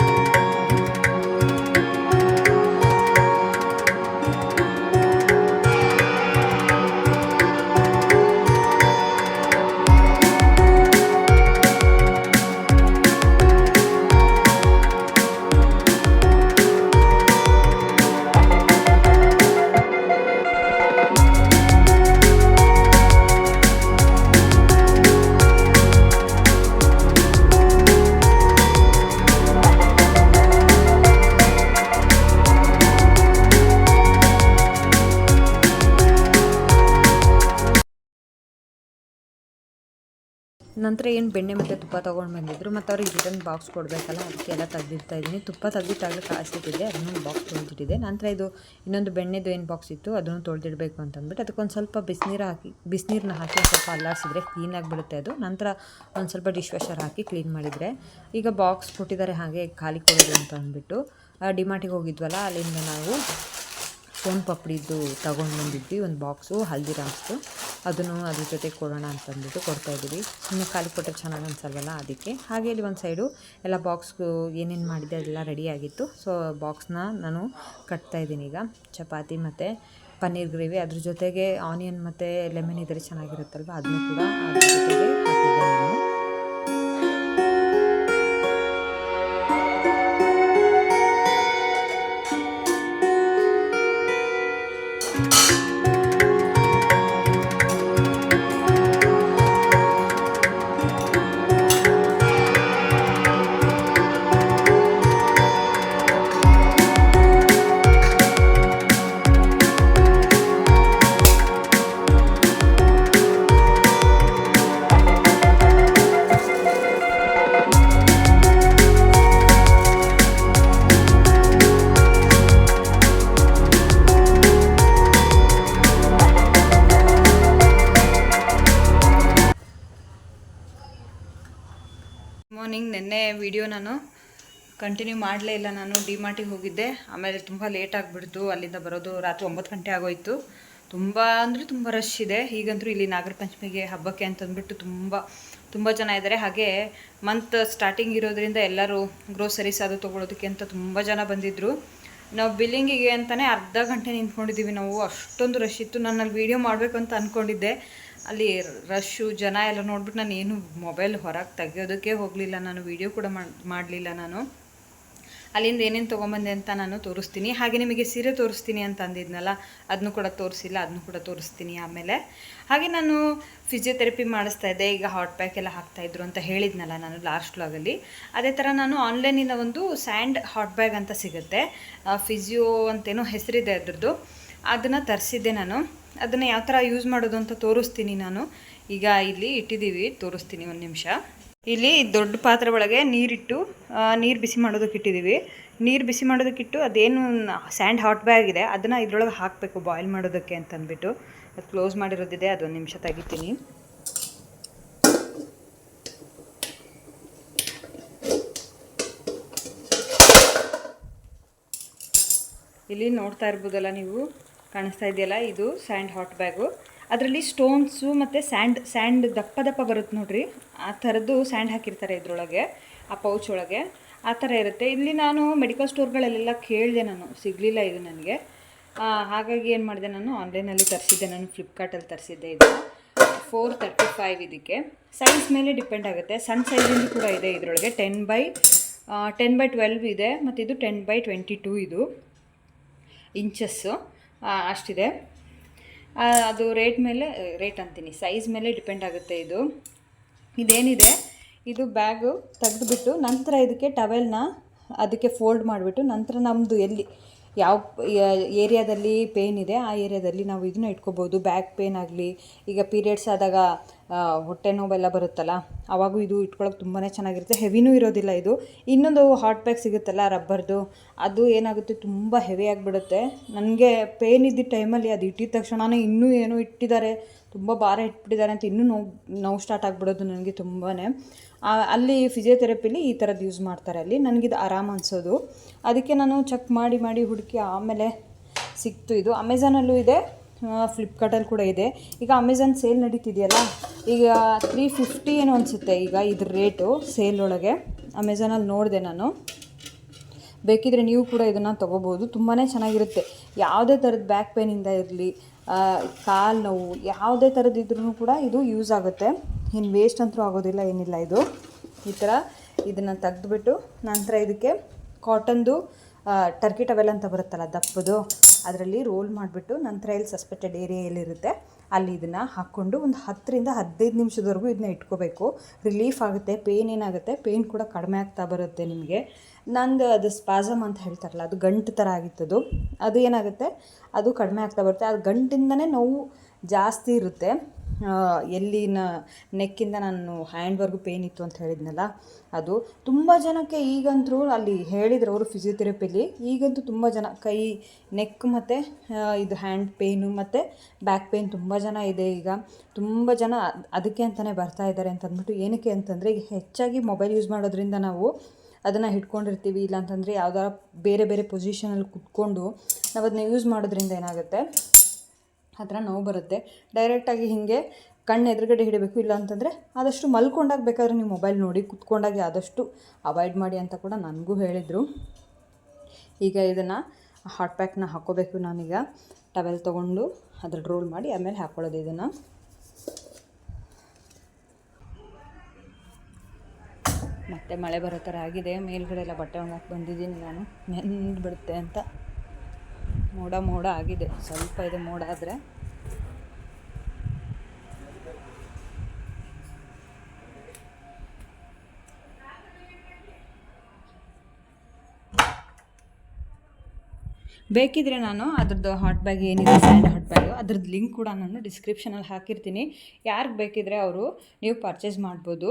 ನಂತರ ಏನು ಬೆಣ್ಣೆ ಮತ್ತು ತುಪ್ಪ ತೊಗೊಂಡು ಬಂದಿದ್ರು, ಮತ್ತು ಅವ್ರಿಗೆ ರಿಟರ್ನ್ ಬಾಕ್ಸ್ ಕೊಡಬೇಕಲ್ಲ, ಅದಕ್ಕೆಲ್ಲ ತೆಗ್ದಿರ್ತಾ ಇದ್ದೀನಿ. ತುಪ್ಪ ತೆಗ್ದಿಟ್ಟಾಗಲೇ ಕಾಯಿಸ್ತಿದ್ದೆ ಅದನ್ನು ಬಾಕ್ಸ್ ತೊಳೆದಿಟ್ಟಿದೆ ನಂತರ ಇದು ಇನ್ನೊಂದು ಬೆಣ್ಣೆದು ಏನು ಬಾಕ್ಸ್ ಇತ್ತು, ಅದನ್ನು ತೊಳೆದಿಡಬೇಕು ಅಂತಂದ್ಬಿಟ್ಟು ಅದಕ್ಕೊಂದು ಸ್ವಲ್ಪ ಬಿಸಿನೀರು ಹಾಕಿ ಬಿಸಿನೀರನ್ನ ಹಾಕಿ ಸ್ವಲ್ಪ ಅಲ್ಲಾಡಿಸಿದ್ರೆ ಕ್ಲೀನಾಗಿ ಬಿಡುತ್ತೆ ಅದು. ನಂತರ ಒಂದು ಸ್ವಲ್ಪ ಡಿಶ್ ವಾಷರ್ ಹಾಕಿ ಕ್ಲೀನ್ ಮಾಡಿದರೆ, ಈಗ ಬಾಕ್ಸ್ ಕೊಟ್ಟಿದ್ದಾರೆ ಹಾಗೆ ಖಾಲಿ ಕೊಡೋದು ಅಂತ ಅಂದ್ಬಿಟ್ಟು ಡಿಮಾರ್ಟಿಗೆ ಹೋಗಿದ್ವಲ್ಲ, ಅಲ್ಲಿಂದ ನಾವು ಸೋನ್ ಪಾಪಡಿದ್ದು ತೊಗೊಂಡು ಬಂದಿದ್ವಿ, ಒಂದು ಬಾಕ್ಸು ಹಲ್ದಿರಾಮ್ಸ್ದು ಅದನ್ನು ಅದ್ರ ಜೊತೆ ಕೊಡೋಣ ಅಂತಂದ್ಬಿಟ್ಟು ಕೊಡ್ತಾಯಿದ್ದೀವಿ ಸುಮ್ಮನೆ ಖಾಲಿ ಕೊಟ್ಟರೆ ಚೆನ್ನಾಗಿ ಅನ್ಸಲ್ವಲ್ಲ ಅದಕ್ಕೆ. ಹಾಗೆ ಇಲ್ಲಿ ಒಂದು ಸೈಡು ಎಲ್ಲ ಬಾಕ್ಸ್ಗು ಏನೇನು ಮಾಡಿದೆ ಅದೆಲ್ಲ ರೆಡಿಯಾಗಿತ್ತು ಸೊ ಬಾಕ್ಸ್ನ ನಾನು ಕಟ್ತಾಯಿದ್ದೀನಿ ಈಗ. ಚಪಾತಿ ಮತ್ತು ಪನ್ನೀರ್ ಗ್ರೇವಿ. ಅದ್ರ ಜೊತೆಗೆ ಆನಿಯನ್ ಮತ್ತು ಲೆಮನ್ ಇದ್ದರೆ ಚೆನ್ನಾಗಿರುತ್ತಲ್ವ? ಅದನ್ನು ಕೂಡ ಅದ್ರ ಜೊತೆಗೆ ಹಾಕಿದ್ದೆ ನಾನು ಕಂಟಿನ್ಯೂ ಮಾಡಲೇ ಇಲ್ಲ. ನಾನು ಡಿಮಾರ್ಟಿಗೆ ಹೋಗಿದ್ದೆ. ಆಮೇಲೆ ತುಂಬ ಲೇಟ್ ಆಗಿಬಿಡ್ತು. ಅಲ್ಲಿಂದ ಬರೋದು ರಾತ್ರಿ ಒಂಬತ್ತು ಗಂಟೆ ಆಗೋಯ್ತು. ತುಂಬ ಅಂದರೆ ತುಂಬ ರಶ್ ಇದೆ. ಈಗಂತೂ ಇಲ್ಲಿ ನಾಗರ ಪಂಚಮಿಗೆ ಹಬ್ಬಕ್ಕೆ ಅಂತಂದ್ಬಿಟ್ಟು ತುಂಬ ತುಂಬ ಜನ ಇದ್ದಾರೆ ಹಾಗೆ ಮಂತ್ ಸ್ಟಾರ್ಟಿಂಗ್ ಇರೋದ್ರಿಂದ ಎಲ್ಲರೂ ಗ್ರೋಸರೀಸ್ ಅದು ತೊಗೊಳೋದಕ್ಕೆ ಅಂತ ತುಂಬ ಜನ ಬಂದಿದ್ದರು ನಾವು ಬಿಲ್ಲಿಂಗಿಗೆ ಅಂತಲೇ ಅರ್ಧ ಗಂಟೆ ನಿಂತ್ಕೊಂಡಿದ್ದೀವಿ ನಾವು. ಅಷ್ಟೊಂದು ರಶ್ ಇತ್ತು. ನಾನು ಅಲ್ಲಿ ವೀಡಿಯೋ ಮಾಡಬೇಕು ಅಂತ ಅಂದ್ಕೊಂಡಿದ್ದೆ ಅಲ್ಲಿ ರಶ್ಶು ಜನ ಎಲ್ಲ ನೋಡ್ಬಿಟ್ಟು ನಾನು ಏನು ಮೊಬೈಲ್ ಹೊರಗೆ ತೆಗೆಯೋದಕ್ಕೆ ಹೋಗಲಿಲ್ಲ, ನಾನು ವೀಡಿಯೋ ಕೂಡ ಮಾಡಲಿಲ್ಲ ನಾನು. ಅಲ್ಲಿಂದ ಏನೇನು ತೊಗೊಂಬಂದೆ ಅಂತ ನಾನು ತೋರಿಸ್ತೀನಿ. ಹಾಗೆ ನಿಮಗೆ ಸೀರೆ ತೋರಿಸ್ತೀನಿ ಅಂತ ಅಂದಿದ್ನಲ್ಲ ಅದನ್ನು ಕೂಡ ತೋರಿಸಿಲ್ಲ ಅದನ್ನು ಕೂಡ ತೋರಿಸ್ತೀನಿ ಆಮೇಲೆ. ಹಾಗೆ ನಾನು ಫಿಸಿಯೋಥೆರಪಿ ಮಾಡಿಸ್ತಾ ಇದ್ದೆ, ಈಗ ಹಾಟ್ ಪ್ಯಾಕ್ ಎಲ್ಲ ಹಾಕ್ತಾಯಿದ್ರು ಅಂತ ಹೇಳಿದ್ನಲ್ಲ ನಾನು ಲಾಸ್ಟ್ ವ್ಲಾಗಲ್ಲಿ ಅದೇ ಥರ ನಾನು ಆನ್ಲೈನಿಂದ ಒಂದು ಸ್ಯಾಂಡ್ ಹಾಟ್ ಬ್ಯಾಗ್ ಅಂತ ಸಿಗುತ್ತೆ. ಫಿಸಿಯೋ ಅಂತೇನೋ ಹೆಸರಿದೆ ಅದರದ್ದು. ಅದನ್ನು ತರಿಸಿದ್ದೆ ನಾನು. ಅದನ್ನು ಯಾವ ಥರ ಯೂಸ್ ಮಾಡೋದು ಅಂತ ತೋರಿಸ್ತೀನಿ ನಾನು. ಈಗ ಇಲ್ಲಿ ಇಟ್ಟಿದ್ದೀವಿ, ತೋರಿಸ್ತೀನಿ ಒಂದು ನಿಮಿಷ. ಇಲ್ಲಿ ದೊಡ್ಡ ಪಾತ್ರೆ ಒಳಗೆ ನೀರಿಟ್ಟು ನೀರು ಬಿಸಿ ಮಾಡೋದಕ್ಕೆ ಇಟ್ಟಿದ್ದೀವಿ. ನೀರು ಬಿಸಿ ಮಾಡೋದಕ್ಕಿಟ್ಟು ಅದೇನು ಸ್ಯಾಂಡ್ ಹಾಟ್ ಬ್ಯಾಗ್ ಇದೆ ಅದನ್ನು ಇದರೊಳಗೆ ಹಾಕಬೇಕು ಬಾಯ್ಲ್ ಮಾಡೋದಕ್ಕೆ ಅಂತಂದ್ಬಿಟ್ಟು ಅದು ಕ್ಲೋಸ್ ಮಾಡಿರೋದಿದೆ, ಅದೊಂದು ನಿಮಿಷ ತೆಗಿತೀನಿ. ಇಲ್ಲಿ ನೋಡ್ತಾ ಇರ್ಬೋದಲ್ಲ ನೀವು? ಕಾಣಿಸ್ತಾ ಇದೆಯಲ್ಲ? ಇದು ಸ್ಯಾಂಡ್ ಹಾಟ್ ಬ್ಯಾಗು. ಅದರಲ್ಲಿ ಸ್ಟೋನ್ಸು ಮತ್ತು ಸ್ಯಾಂಡ್ ಸ್ಯಾಂಡ್ ದಪ್ಪ ದಪ್ಪ ಬರುತ್ತೆ ನೋಡ್ರಿ. ಆ ಥರದ್ದು ಸ್ಯಾಂಡ್ ಹಾಕಿರ್ತಾರೆ ಇದರೊಳಗೆ, ಆ ಪೌಚ್ ಒಳಗೆ. ಆ ಥರ ಇರುತ್ತೆ. ಇಲ್ಲಿ ನಾನು ಮೆಡಿಕಲ್ ಸ್ಟೋರ್ಗಳಲ್ಲೆಲ್ಲ ಕೇಳಿದೆ ನಾನು. ಸಿಗಲಿಲ್ಲ ಇದು ನನಗೆ. ಹಾಗಾಗಿ ಏನು ಮಾಡಿದೆ ನಾನು, ಆನ್ಲೈನಲ್ಲಿ ತರಿಸಿದ್ದೆ ನಾನು, ಫ್ಲಿಪ್ಕಾರ್ಟಲ್ಲಿ ತರಿಸಿದ್ದೆ ಇದು. ಫೋರ್ ತರ್ಟಿ ಫೈವ್ ಇದಕ್ಕೆ. ಸೈಜ್ ಮೇಲೆ ಡಿಪೆಂಡ್ ಆಗುತ್ತೆ. ಸಣ್ಣ ಸೈಜಿಂದು ಕೂಡ ಇದೆ ಇದರೊಳಗೆ. Ten by ten by twelve ಇದೆ. ಮತ್ತು ಇದು ಟೆನ್ ಬೈ ಟ್ವೆಂಟಿ ಟೂ ಇದು. ಇಂಚಸ್ಸು. ಅಷ್ಟಿದೆ. ಅದು ರೇಟ್ ಮೇಲೆ ರೇಟ್ ಅಂತೀನಿ. ಸೈಜ್ ಮೇಲೆ ಡಿಪೆಂಡ್ ಆಗುತ್ತೆ ಇದು. ಇದೇನಿದೆ? ಇದು ಬ್ಯಾಗು ತೆಗೆದುಬಿಟ್ಟು ನಂತರ ಇದಕ್ಕೆ ಟವೆಲ್ನ ಅದಕ್ಕೆ ಫೋಲ್ಡ್ ಮಾಡಿಬಿಟ್ಟು ನಂತರ ನಮ್ಮದು ಎಲ್ಲಿ, ಯಾವ ಏರಿಯಾದಲ್ಲಿ ಪೇಯ್ನ್ ಇದೆ, ಆ ಏರಿಯಾದಲ್ಲಿ ನಾವು ಇದನ್ನ ಇಟ್ಕೋಬೋದು. ಬ್ಯಾಕ್ ಪೇಯ್ನ್ ಆಗಲಿ, ಈಗ ಪೀರಿಯಡ್ಸ್ ಆದಾಗ ಹೊಟ್ಟೆ ನೋವೆಲ್ಲ ಬರುತ್ತಲ್ಲ, ಅವಾಗೂ ಇದು ಇಟ್ಕೊಳ್ಳೋಕೆ ತುಂಬಾ ಚೆನ್ನಾಗಿರುತ್ತೆ. ಹೆವಿನೂ ಇರೋದಿಲ್ಲ ಇದು. ಇನ್ನೊಂದು ಹಾಟ್ ಪ್ಯಾಕ್ ಸಿಗುತ್ತಲ್ಲ, ರಬ್ಬರ್ದು, ಅದು ಏನಾಗುತ್ತೆ, ತುಂಬ ಹೆವಿ ಆಗಿಬಿಡುತ್ತೆ. ನನಗೆ ಪೇನ್ ಇದ್ದಿದ್ದ ಟೈಮಲ್ಲಿ ಅದು ಇಟ್ಟಿದ ತಕ್ಷಣನೇ ಇನ್ನೂ ಏನೋ ಇಟ್ಟಿದ್ದಾರೆ, ತುಂಬ ಭಾರ ಇಟ್ಬಿಟ್ಟಿದ್ದಾರೆ ಅಂತ ಇನ್ನೂ ನೋವು ನೋವು ಸ್ಟಾರ್ಟ್ ಆಗಿಬಿಡೋದು ನನಗೆ ತುಂಬಾ ಅಲ್ಲಿ ಫಿಸಿಯೋಥೆರಪಿಲಿ ಈ ಥರದ್ದು ಯೂಸ್ ಮಾಡ್ತಾರೆ ಅಲ್ಲಿ. ನನಗಿದು ಆರಾಮ ಅನಿಸೋದು. ಅದಕ್ಕೆ ನಾನು ಚೆಕ್ ಮಾಡಿ ಮಾಡಿ ಹುಡುಕಿ ಆಮೇಲೆ ಸಿಕ್ತು ಇದು. ಅಮೆಝಾನಲ್ಲೂ ಇದೆ. ಫ್ಲಿಪ್ಕಾರ್ಟಲ್ಲಿ ಕೂಡ ಇದೆ. ಈಗ ಅಮೆಝಾನ್ ಸೇಲ್ ನಡೀತಿದೆಯಲ್ಲ, ಈಗ ತ್ರೀ ಫಿಫ್ಟಿ ಏನು ಅನಿಸುತ್ತೆ ಈಗ ಇದ್ರ ರೇಟು ಸೇಲ್ ಒಳಗೆ. ಅಮೆಝಾನಲ್ಲಿ ನೋಡಿದೆ ನಾನು. ಬೇಕಿದ್ರೆ ನೀವು ಕೂಡ ಇದನ್ನು ತೊಗೋಬೋದು. ತುಂಬಾ ಚೆನ್ನಾಗಿರುತ್ತೆ. ಯಾವುದೇ ಥರದ ಬ್ಯಾಕ್ ಪೇನಿಂದ ಇರಲಿ ಕಾಲು ನೋವು, ಯಾವುದೇ ಥರದಿದ್ರೂ ಕೂಡ ಇದು ಯೂಸ್ ಆಗುತ್ತೆ. ಇನ್ನು ವೇಸ್ಟ್ ಅಂತೂ ಆಗೋದಿಲ್ಲ, ಏನಿಲ್ಲ ಇದು. ಈ ಥರ ಇದನ್ನು ತೆಗೆದುಬಿಟ್ಟು ನಂತರ ಇದಕ್ಕೆ ಕಾಟನ್ದು ಟರ್ಕಿ ಟವೆಲ್ ಅಂತ ಬರುತ್ತಲ್ಲ ದಪ್ಪದು ಅದರಲ್ಲಿ ರೋಲ್ ಮಾಡಿಬಿಟ್ಟು ನಂತರ ಇಲ್ಲಿ ಸಸ್ಪೆಕ್ಟೆಡ್ ಏರಿಯಾ ಎಲ್ಲಿರುತ್ತೆ ಅಲ್ಲಿ ಇದನ್ನು ಹಾಕ್ಕೊಂಡು ಒಂದು ಹತ್ತರಿಂದ ಹದಿನೈದು ನಿಮಿಷದವರೆಗೂ ಇದನ್ನ ಇಟ್ಕೋಬೇಕು. ರಿಲೀಫ್ ಆಗುತ್ತೆ ಪೇನ್ ಏನಾಗುತ್ತೆ ಪೇನ್ ಕೂಡ ಕಡಿಮೆ ಆಗ್ತಾ ಬರುತ್ತೆ ನಿಮಗೆ. ನಂದು ಅದು ಸ್ಪಾಸಮ್ ಅಂತ ಹೇಳ್ತಾರಲ್ಲ, ಅದು ಗಂಟು ಥರ ಆಗಿತ್ತದು. ಅದು ಏನಾಗುತ್ತೆ, ಅದು ಕಡಿಮೆ ಆಗ್ತಾ ಬರುತ್ತೆ. ಅದು ಗಂಟಿಂದನೇ ನೋವು ಜಾಸ್ತಿ ಇರುತ್ತೆ. ಎಲ್ಲಿನ ನೆಕ್ಕಿಂದ ನಾನು ಹ್ಯಾಂಡ್ವರ್ಗು ಪೇನ್ ಇತ್ತು ಅಂತ ಹೇಳಿದ್ನಲ್ಲ, ಅದು ತುಂಬ ಜನಕ್ಕೆ ಈಗಂತೂ ಅಲ್ಲಿ ಹೇಳಿದರು ಅವರು ಫಿಸಿಯೋಥೆರಪಿಲಿ ಈಗಂತೂ ತುಂಬ ಜನ ಕೈ ನೆಕ್ ಮತ್ತು ಇದು ಹ್ಯಾಂಡ್ ಪೇನು ಮತ್ತು ಬ್ಯಾಕ್ ಪೇನ್ ತುಂಬ ಜನ ಇದೆ ಈಗ. ತುಂಬ ಜನ ಅದಕ್ಕೆ ಅಂತಲೇ ಬರ್ತಾ ಇದ್ದಾರೆ ಅಂತ ಅಂದ್ಬಿಟ್ಟು ಏನಕ್ಕೆ ಅಂತಂದರೆ, ಈಗ ಹೆಚ್ಚಾಗಿ ಮೊಬೈಲ್ ಯೂಸ್ ಮಾಡೋದ್ರಿಂದ ನಾವು ಅದನ್ನು ಹಿಡ್ಕೊಂಡಿರ್ತೀವಿ, ಇಲ್ಲಾಂತಂದರೆ ಯಾವ್ದಾರ ಬೇರೆ ಬೇರೆ ಪೊಸಿಷನಲ್ಲಿ ಕುತ್ಕೊಂಡು ನಾವು ಅದನ್ನ ಯೂಸ್ ಮಾಡೋದ್ರಿಂದ ಏನಾಗುತ್ತೆ ಆ ಥರ ನೋವು ಬರುತ್ತೆ. ಡೈರೆಕ್ಟಾಗಿ ಹೀಗೆ ಕಣ್ಣು ಎದುರುಗಡೆ ಹಿಡಬೇಕು. ಇಲ್ಲ ಅಂತಂದರೆ ಆದಷ್ಟು ಮಲ್ಕೊಂಡಾಗ ಬೇಕಾದ್ರೆ ನೀವು ಮೊಬೈಲ್ ನೋಡಿ ಕುತ್ಕೊಂಡಾಗೆ ಆದಷ್ಟು ಅವಾಯ್ಡ್ ಮಾಡಿ ಅಂತ ಕೂಡ ನನಗೂ ಹೇಳಿದರು. ಈಗ ಇದನ್ನು ಹಾಟ್ ಪ್ಯಾಕ್ನ ಹಾಕ್ಕೋಬೇಕು ನಾನೀಗ. ಟವೆಲ್ ತೊಗೊಂಡು ಅದ್ರ ರೋಲ್ ಮಾಡಿ ಆಮೇಲೆ ಹಾಕ್ಕೊಳ್ಳೋದು ಇದನ್ನು. ಮತ್ತೆ ಮಳೆ ಬರೋ ಥರ ಆಗಿದೆ. ಮೇಲ್ಗಡೆ ಎಲ್ಲ ಬಟ್ಟೆ ಒಣಗಾಕಿ ಬಂದಿದ್ದೀನಿ ನಾನು. ನೆಂದು ಬಿಡುತ್ತೆ ಅಂತ. ಮೋಡ ಮೋಡ ಆಗಿದೆ. ಸ್ವಲ್ಪ ಇದೆ ಮೋಡ ಆದರೆ. ಬೇಕಿದ್ರೆ ನಾನು ಅದ್ರದ್ದು ಹಾಟ್ ಬ್ಯಾಗ್ ಏನಿದೆ ಸ್ಯಾಂಡ್ ಹಾಟ್ ಬ್ಯಾಗು ಅದ್ರದ್ದು ಲಿಂಕ್ ಕೂಡ ನಾನು ಡಿಸ್ಕ್ರಿಪ್ಷನಲ್ಲಿ ಹಾಕಿರ್ತೀನಿ. ಯಾರಿಗೆ ಬೇಕಿದ್ರೆ ಅವರು ನೀವು ಪರ್ಚೇಸ್ ಮಾಡ್ಬೋದು.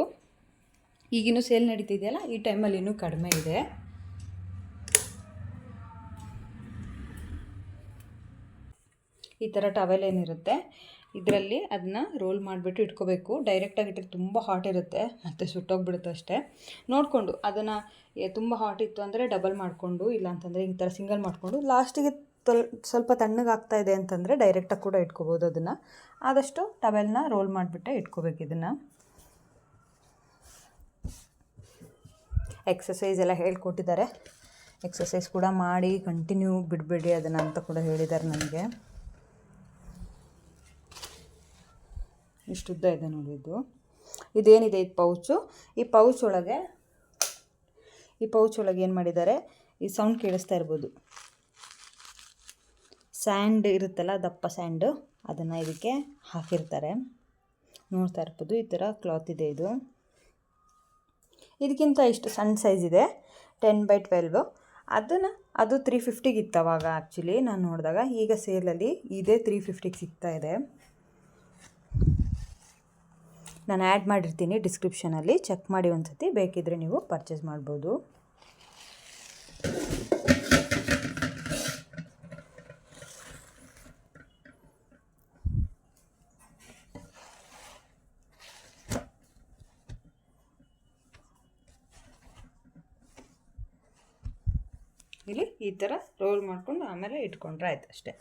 ಈಗಿನ್ನೂ ಸೇಲ್ ನಡೀತಿದೆಯಲ್ಲ, ಈ ಟೈಮಲ್ಲಿ ಇನ್ನೂ ಕಡಿಮೆ ಇದೆ. ಈ ಥರ ಟವೆಲ್ ಏನಿರುತ್ತೆ, ಇದರಲ್ಲಿ ಅದನ್ನ ರೋಲ್ ಮಾಡಿಬಿಟ್ಟು ಇಟ್ಕೋಬೇಕು. ಡೈರೆಕ್ಟಾಗಿ ಇಟ್ಟರೆ ತುಂಬ ಹಾಟ್ ಇರುತ್ತೆ, ಮತ್ತು ಸುಟ್ಟೋಗ್ಬಿಡುತ್ತೆ ಅಷ್ಟೇ. ನೋಡಿಕೊಂಡು ಅದನ್ನು ತುಂಬ ಹಾಟ್ ಇತ್ತು ಅಂದರೆ ಡಬಲ್ ಮಾಡಿಕೊಂಡು ಇಲ್ಲಾಂತಂದರೆ ಈ ಥರ ಸಿಂಗಲ್ ಮಾಡಿಕೊಂಡು ಲಾಸ್ಟಿಗೆ ತೊಲ್, ಸ್ವಲ್ಪ ತಣ್ಣಗಾಗ್ತಾ ಇದೆ ಅಂತಂದರೆ ಡೈರೆಕ್ಟಾಗಿ ಕೂಡ ಇಟ್ಕೋಬೋದು ಅದನ್ನು. ಆದಷ್ಟು ಟವೆಲ್ನ ರೋಲ್ ಮಾಡಿಬಿಟ್ಟೆ ಇಟ್ಕೋಬೇಕು ಇದನ್ನು. ಎಕ್ಸಸೈಸ್ ಎಲ್ಲ ಹೇಳ್ಕೊಟ್ಟಿದ್ದಾರೆ. ಎಕ್ಸಸೈಸ್ ಕೂಡ ಮಾಡಿ ಕಂಟಿನ್ಯೂ ಬಿಡಬೇಡಿ ಅದನ್ನು ಅಂತ ಕೂಡ ಹೇಳಿದ್ದಾರೆ ನನಗೆ. ಇಷ್ಟು ಉದ್ದ ಇದೆ ನೋಡಿ ಇದು. ಇದೇನಿದೆ ಇದು ಪೌಚು? ಈ ಪೌಚ್ ಒಳಗೆ, ಈ ಪೌಚ್ ಒಳಗೆ ಏನು ಮಾಡಿದ್ದಾರೆ? ಈ ಸೌಂಡ್ ಕೇಳಿಸ್ತಾ ಇರ್ಬೋದು. ಸ್ಯಾಂಡ್ ಇರುತ್ತಲ್ಲ, ದಪ್ಪ ಸ್ಯಾಂಡು, ಅದನ್ನು ಇದಕ್ಕೆ ಹಾಕಿರ್ತಾರೆ. ನೋಡ್ತಾ ಇರ್ಬೋದು, ಈ ಥರ ಕ್ಲಾತ್ ಇದೆ ಇದು. ಇದಕ್ಕಿಂತ ಇಷ್ಟು ಸಣ್ಣ ಸೈಜ್ ಇದೆ, ಟೆನ್ ಬೈ ಟ್ವೆಲ್ವು. ಅದನ್ನು, ಅದು ತ್ರೀ ಫಿಫ್ಟಿಗೆ ಇತ್ತು ಅವಾಗ ಆ್ಯಕ್ಚುಲಿ ನಾನು ನೋಡಿದಾಗ ಈಗ ಸೇಲಲ್ಲಿ ಇದೇ ತ್ರೀ ಫಿಫ್ಟಿಗೆ ಸಿಗ್ತಾ ಇದೆ. ನಾನು ಆ್ಯಡ್ ಮಾಡಿರ್ತೀನಿ ಡಿಸ್ಕ್ರಿಪ್ಷನಲ್ಲಿ ಚೆಕ್ ಮಾಡಿ ಒಂದು ಸತಿ ಬೇಕಿದ್ದರೆ ನೀವು ಪರ್ಚೇಸ್ ಮಾಡ್ಬೋದು. ಇಲ್ಲಿ ಈ ಥರ ರೋಲ್ ಮಾಡ್ಕೊಂಡು ಆಮೇಲೆ ಇಟ್ಕೊಂಡ್ರೆ ಆಯ್ತು ಅಷ್ಟೇ.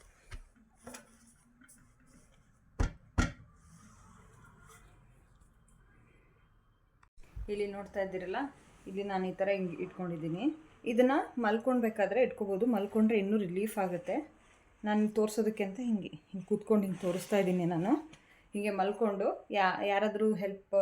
ಇಲ್ಲಿ ನೋಡ್ತಾ ಇದ್ದೀರಲ್ಲ? ಇಲ್ಲಿ ನಾನು ಈ ಥರ ಹಿಂಗೆ ಇಟ್ಕೊಂಡಿದ್ದೀನಿ. ಇದನ್ನು ಮಲ್ಕೊಳ್ಬೇಕಾದ್ರೆ ಇಟ್ಕೋಬೋದು. ಮಲ್ಕೊಂಡ್ರೆ ಇನ್ನೂ ರಿಲೀಫ್ ಆಗುತ್ತೆ. ನಾನು ತೋರಿಸೋದಕ್ಕೆ ಅಂತ ಹಿಂಗೆ ಹಿಂಗೆ ಕೂತ್ಕೊಂಡು ಹಿಂಗೆ ತೋರಿಸ್ತಾ ಇದ್ದೀನಿ ನಾನು. ಹೀಗೆ ಮಲ್ಕೊಂಡು ಯಾ, ಯಾರಾದರೂ ಹೆಲ್ಪ್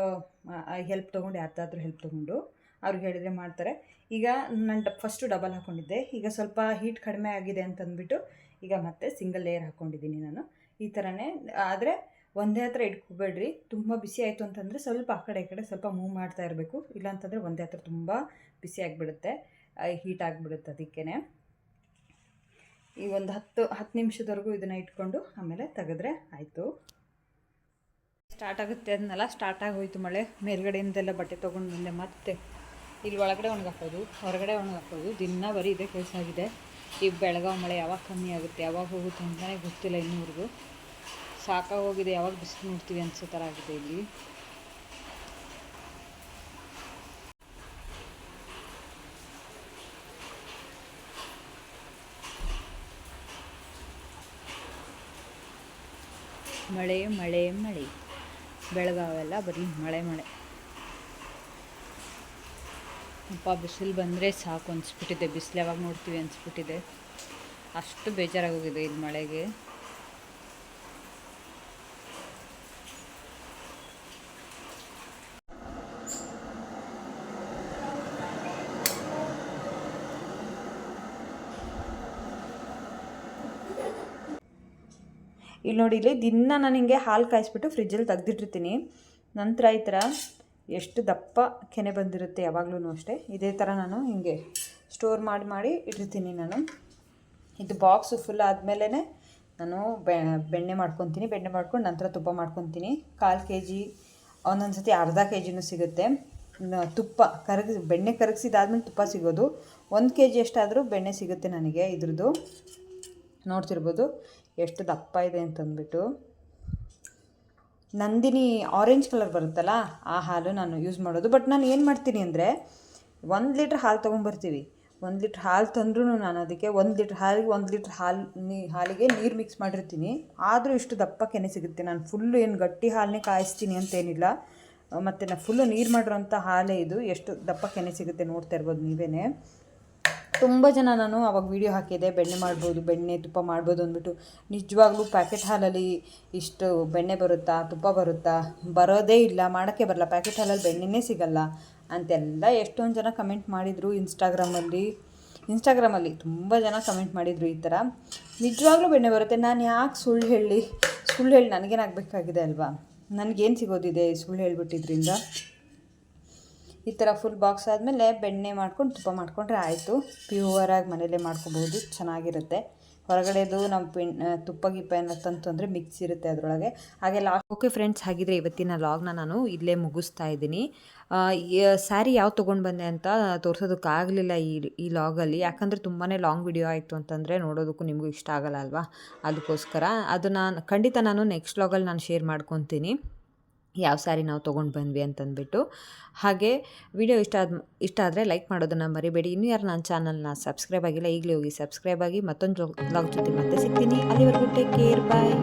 ಹೆಲ್ಪ್ ತೊಗೊಂಡು, ಯಾರ್ದಾದ್ರೂ ಹೆಲ್ಪ್ ತೊಗೊಂಡು ಅವ್ರಿಗೆ ಹೇಳಿದರೆ ಮಾಡ್ತಾರೆ. ಈಗ ನಾನು ಡ ಫಸ್ಟು ಡಬಲ್ ಹಾಕ್ಕೊಂಡಿದ್ದೆ ಈಗ ಸ್ವಲ್ಪ ಹೀಟ್ ಕಡಿಮೆ ಆಗಿದೆ ಅಂತಂದ್ಬಿಟ್ಟು ಈಗ ಮತ್ತೆ ಸಿಂಗಲ್ ಲೇಯರ್ ಹಾಕ್ಕೊಂಡಿದ್ದೀನಿ ನಾನು. ಈ ಥರನೇ ಆದರೆ ಒಂದೇ ಹತ್ರ ಇಟ್ಕೋಬೇಡ್ರಿ. ತುಂಬ ಬಿಸಿ ಆಯಿತು ಅಂತಂದರೆ ಸ್ವಲ್ಪ ಆ ಕಡೆ ಈ ಕಡೆ ಸ್ವಲ್ಪ ಮೂವ್ ಮಾಡ್ತಾ ಇರಬೇಕು. ಇಲ್ಲಾಂತಂದರೆ ಒಂದೇ ಹತ್ರ ತುಂಬ ಬಿಸಿ ಆಗಿಬಿಡುತ್ತೆ. ಹೀಟ್ ಆಗಿಬಿಡುತ್ತೆ ಅದಕ್ಕೇ ಈ ಒಂದು ಹತ್ತು ಹತ್ತು ನಿಮಿಷದವರೆಗೂ ಇದನ್ನು ಇಟ್ಕೊಂಡು ಆಮೇಲೆ ತೆಗೆದ್ರೆ ಆಯಿತು. ಸ್ಟಾರ್ಟ್ ಆಗುತ್ತೆ ಅದನ್ನೆಲ್ಲ ಸ್ಟಾರ್ಟ್ ಆಗೋಯ್ತು ಮಳೆ. ಮೇಲ್ಗಡೆಯಿಂದೆಲ್ಲ ಬಟ್ಟೆ ತೊಗೊಂಡು ಮುಂದೆ ಮತ್ತೆ ಇಲ್ಲಿ ಒಳಗಡೆ ಒಣಗಾಕೋದು ಹೊರಗಡೆ ಒಣಗಾಕೋದು ದಿನ ಬರೀ ಇದೇ ಕೆಲಸ ಆಗಿದೆ. ಈ ಬೆಳಗಾವ್ ಮಳೆ ಯಾವಾಗ ಕಮ್ಮಿ ಆಗುತ್ತೆ, ಯಾವಾಗ ಹೋಗುತ್ತೆ ಅಂತಲೇ ಗೊತ್ತಿಲ್ಲ ಇನ್ನೂವರೆಗೂ ಸಾಕಾಗೋಗಿದೆ, ಯಾವಾಗ ಬಿಸಿಲು ನೋಡ್ತೀವಿ ಅನಿಸೋ ಥರ ಆಗಿದೆ ಇಲ್ಲಿ. ಮಳೆ ಮಳೆ ಮಳೆ. ಬೆಳಗಾವೆಲ್ಲ ಬರೀ ಮಳೆ ಮಳೆ. ಅಪ್ಪ, ಬಿಸಿಲು ಬಂದರೆ ಸಾಕು ಅನಿಸ್ಬಿಟ್ಟಿದೆ. ಬಿಸಿಲು ಯಾವಾಗ ನೋಡ್ತೀವಿ ಅನಿಸ್ಬಿಟ್ಟಿದೆ. ಅಷ್ಟು ಬೇಜಾರಾಗೋಗಿದೆ ಇಲ್ಲಿ ಮಳೆಗೆ. ಇಲ್ಲಿ ನೋಡಿ, ಇಲ್ಲಿ ದಿನ ನಾನು ಹಿಂಗೆ ಹಾಲು ಕಾಯಿಸ್ಬಿಟ್ಟು ಫ್ರಿಜ್ಜಲ್ಲಿ ತೆಗೆದಿಟ್ಟಿರ್ತೀನಿ. ನಂತರ ಈ ಥರ ಎಷ್ಟು ದಪ್ಪ ಕೆನೆ ಬಂದಿರುತ್ತೆ ಯಾವಾಗಲೂ ಅಷ್ಟೇ. ಇದೇ ಥರ ನಾನು ಹಿಂಗೆ ಸ್ಟೋರ್ ಮಾಡಿ ಮಾಡಿ ಇಟ್ಟಿರ್ತೀನಿ ನಾನು. ಇದು ಬಾಕ್ಸು ಫುಲ್ ಆದಮೇಲೆ ನಾನು ಬೆಣ್ಣೆ ಮಾಡ್ಕೊತೀನಿ. ಬೆಣ್ಣೆ ಮಾಡ್ಕೊಂಡು ನಂತರ ತುಪ್ಪ ಮಾಡ್ಕೊತೀನಿ. ಕಾಲು ಕೆ ಜಿ ಒಂದೊಂದು ಸತಿ ಅರ್ಧ ಕೆ ಜಿನೂ ಸಿಗುತ್ತೆ ತುಪ್ಪ ಕರಗಿಸಿ ಬೆಣ್ಣೆ ಕರಗಿಸಿದಾದ್ಮೇಲೆ ತುಪ್ಪ ಸಿಗೋದು. ಒಂದು ಕೆ ಜಿ ಅಷ್ಟಾದರೂ ಬೆಣ್ಣೆ ಸಿಗುತ್ತೆ ನನಗೆ ಇದ್ರದ್ದು. ನೋಡ್ತಿರ್ಬೋದು. ಎಷ್ಟು ದಪ್ಪ ಇದೆ ಅಂತಂದ್ಬಿಟ್ಟು. ನಂದಿನಿ ಆರೆಂಜ್ ಕಲರ್ ಬರುತ್ತಲ್ಲ, ಆ ಹಾಲು ನಾನು ಯೂಸ್ ಮಾಡೋದು. ಬಟ್ ನಾನು ಏನು ಮಾಡ್ತೀನಿ ಅಂದರೆ, ಒಂದು ಲೀಟ್ರ್ ಹಾಲು ತೊಗೊಂಬರ್ತೀವಿ. ಒಂದು ಲೀಟ್ರ್ ಹಾಲು ತಂದ್ರೂ ನಾನು ಅದಕ್ಕೆ ಒಂದು ಲೀಟ್ರ್ ಹಾಲಿಗೆ ಒಂದು ಲೀಟ್ರ್ ಹಾಲು ನೀ, ಹಾಲಿಗೆ ನೀರು ಮಿಕ್ಸ್ ಮಾಡಿರ್ತೀನಿ. ಆದರೂ ಇಷ್ಟು ದಪ್ಪ ಕೆನೆ ಸಿಗುತ್ತೆ. ನಾನು ಫುಲ್ಲು ಏನು ಗಟ್ಟಿ ಹಾಲನ್ನೇ ಕಾಯಿಸ್ತೀನಿ ಅಂತೇನಿಲ್ಲ. ಮತ್ತು ನಾನು ಫುಲ್ಲು ನೀರು ಮಾಡಿರೋಂಥ ಹಾಲೇ ಇದು. ಎಷ್ಟು ದಪ್ಪ ಕೆನೆ ಸಿಗುತ್ತೆ ನೋಡ್ತಾ ಇರ್ಬೋದು ನೀವೇ ತುಂಬ ಜನ ನಾನು ಅವಾಗ ವೀಡಿಯೋ ಹಾಕಿದ್ದೆ ಬೆಣ್ಣೆ ಮಾಡ್ಬೋದು, ಬೆಣ್ಣೆ ತುಪ್ಪ ಮಾಡ್ಬೋದು ಅಂದ್ಬಿಟ್ಟು. ನಿಜವಾಗ್ಲೂ ಪ್ಯಾಕೆಟ್ ಹಾಲಲ್ಲಿ ಇಷ್ಟು ಬೆಣ್ಣೆ ಬರುತ್ತಾ, ತುಪ್ಪ ಬರುತ್ತಾ? ಬರೋದೇ ಇಲ್ಲ, ಮಾಡೋಕ್ಕೆ ಬರಲ್ಲ. ಪ್ಯಾಕೆಟ್ ಹಾಲಲ್ಲಿ ಬೆಣ್ಣೆನೇ ಸಿಗಲ್ಲ ಅಂತೆಲ್ಲ ಎಷ್ಟೊಂದು ಜನ ಕಮೆಂಟ್ ಮಾಡಿದರು ಇನ್ಸ್ಟಾಗ್ರಾಮಲ್ಲಿ ಇನ್ಸ್ಟಾಗ್ರಾಮಲ್ಲಿ ತುಂಬ ಜನ ಕಮೆಂಟ್ ಮಾಡಿದರು ಈ ಥರ ನಿಜವಾಗ್ಲೂ ಬೆಣ್ಣೆ ಬರುತ್ತೆ. ನಾನು ಯಾಕೆ ಸುಳ್ಳು ಹೇಳಿ ಸುಳ್ಳು ಹೇಳಿ ನನಗೇನಾಗಬೇಕಾಗಿದೆ ಅಲ್ವಾ? ನನಗೇನು ಸಿಗೋದಿದೆ ಸುಳ್ಳು ಹೇಳ್ಬಿಟ್ಟಿದ್ರಿಂದ? ಈ ಥರ ಫುಲ್ ಬಾಕ್ಸ್ ಆದಮೇಲೆ ಬೆಣ್ಣೆ ಮಾಡ್ಕೊಂಡು ತುಪ್ಪ ಮಾಡಿಕೊಂಡ್ರೆ ಆಯಿತು. ಪ್ಯೂವರಾಗಿ ಮನೇಲೇ ಮಾಡ್ಕೊಬೋದು, ಚೆನ್ನಾಗಿರುತ್ತೆ. ಹೊರಗಡೆದು ನಮ್ಮ ಪಿಣ್ ತುಪ್ಪ ಗಿಪ್ಪ ಏನೋ ತಂತು ಅಂದರೆ ಮಿಕ್ಸ್ ಇರುತ್ತೆ ಅದರೊಳಗೆ. ಹಾಗೆ ಲಾಸ್ಟ್ ಓಕೆ ಫ್ರೆಂಡ್ಸ್ ಹಾಗಿದ್ರೆ ಇವತ್ತಿನ ಲಾಗ್ನ ನಾನು ಇಲ್ಲೇ ಮುಗಿಸ್ತಾ ಇದ್ದೀನಿ. ಸ್ಯಾರಿ ಯಾವ ತೊಗೊಂಡು ಬಂದೆ ಅಂತ ತೋರ್ಸೋದಕ್ಕಾಗಲಿಲ್ಲ ಈ ಈ ಲಾಗಲ್ಲಿ ಯಾಕಂದರೆ ತುಂಬಾ ಲಾಂಗ್ ವಿಡಿಯೋ ಆಯಿತು ಅಂತಂದರೆ ನೋಡೋದಕ್ಕೂ ನಿಮಗೂ ಇಷ್ಟ ಆಗಲ್ಲ ಅಲ್ವಾ? ಅದಕ್ಕೋಸ್ಕರ. ಅದು ನಾನು, ಖಂಡಿತ ನಾನು ನೆಕ್ಸ್ಟ್ ಲಾಗಲ್ಲಿ ನಾನು ಶೇರ್ ಮಾಡ್ಕೊತೀನಿ. ಯಾವ ಸ್ಯಾರಿ ನಾವು ತೊಗೊಂಡು ಬಂದ್ವಿ ಅಂತಂದ್ಬಿಟ್ಟು. ಹಾಗೆ ವಿಡಿಯೋ ಇಷ್ಟ ಆದ, ಇಷ್ಟ ಆದರೆ ಲೈಕ್ ಮಾಡೋದನ್ನು ಮರಿಬೇಡಿ. ಇನ್ನೂ ಯಾರು ನನ್ನ ಚಾನಲ್ನ ಸಬ್ಸ್ಕ್ರೈಬ್ ಆಗಿಲ್ಲ ಈಗಲೇ ಹೋಗಿ ಸಬ್ಸ್ಕ್ರೈಬ್ ಆಗಿ ಮತ್ತೊಂದು ಲಾಗ್ ಜೊತೆ ಮತ್ತೆ ಸಿಗ್ತೀನಿ. ಅಲ್ಲಿವರೆಗೂ ಟೇಕ್ ಕೇರ್ ಬಾಯ್.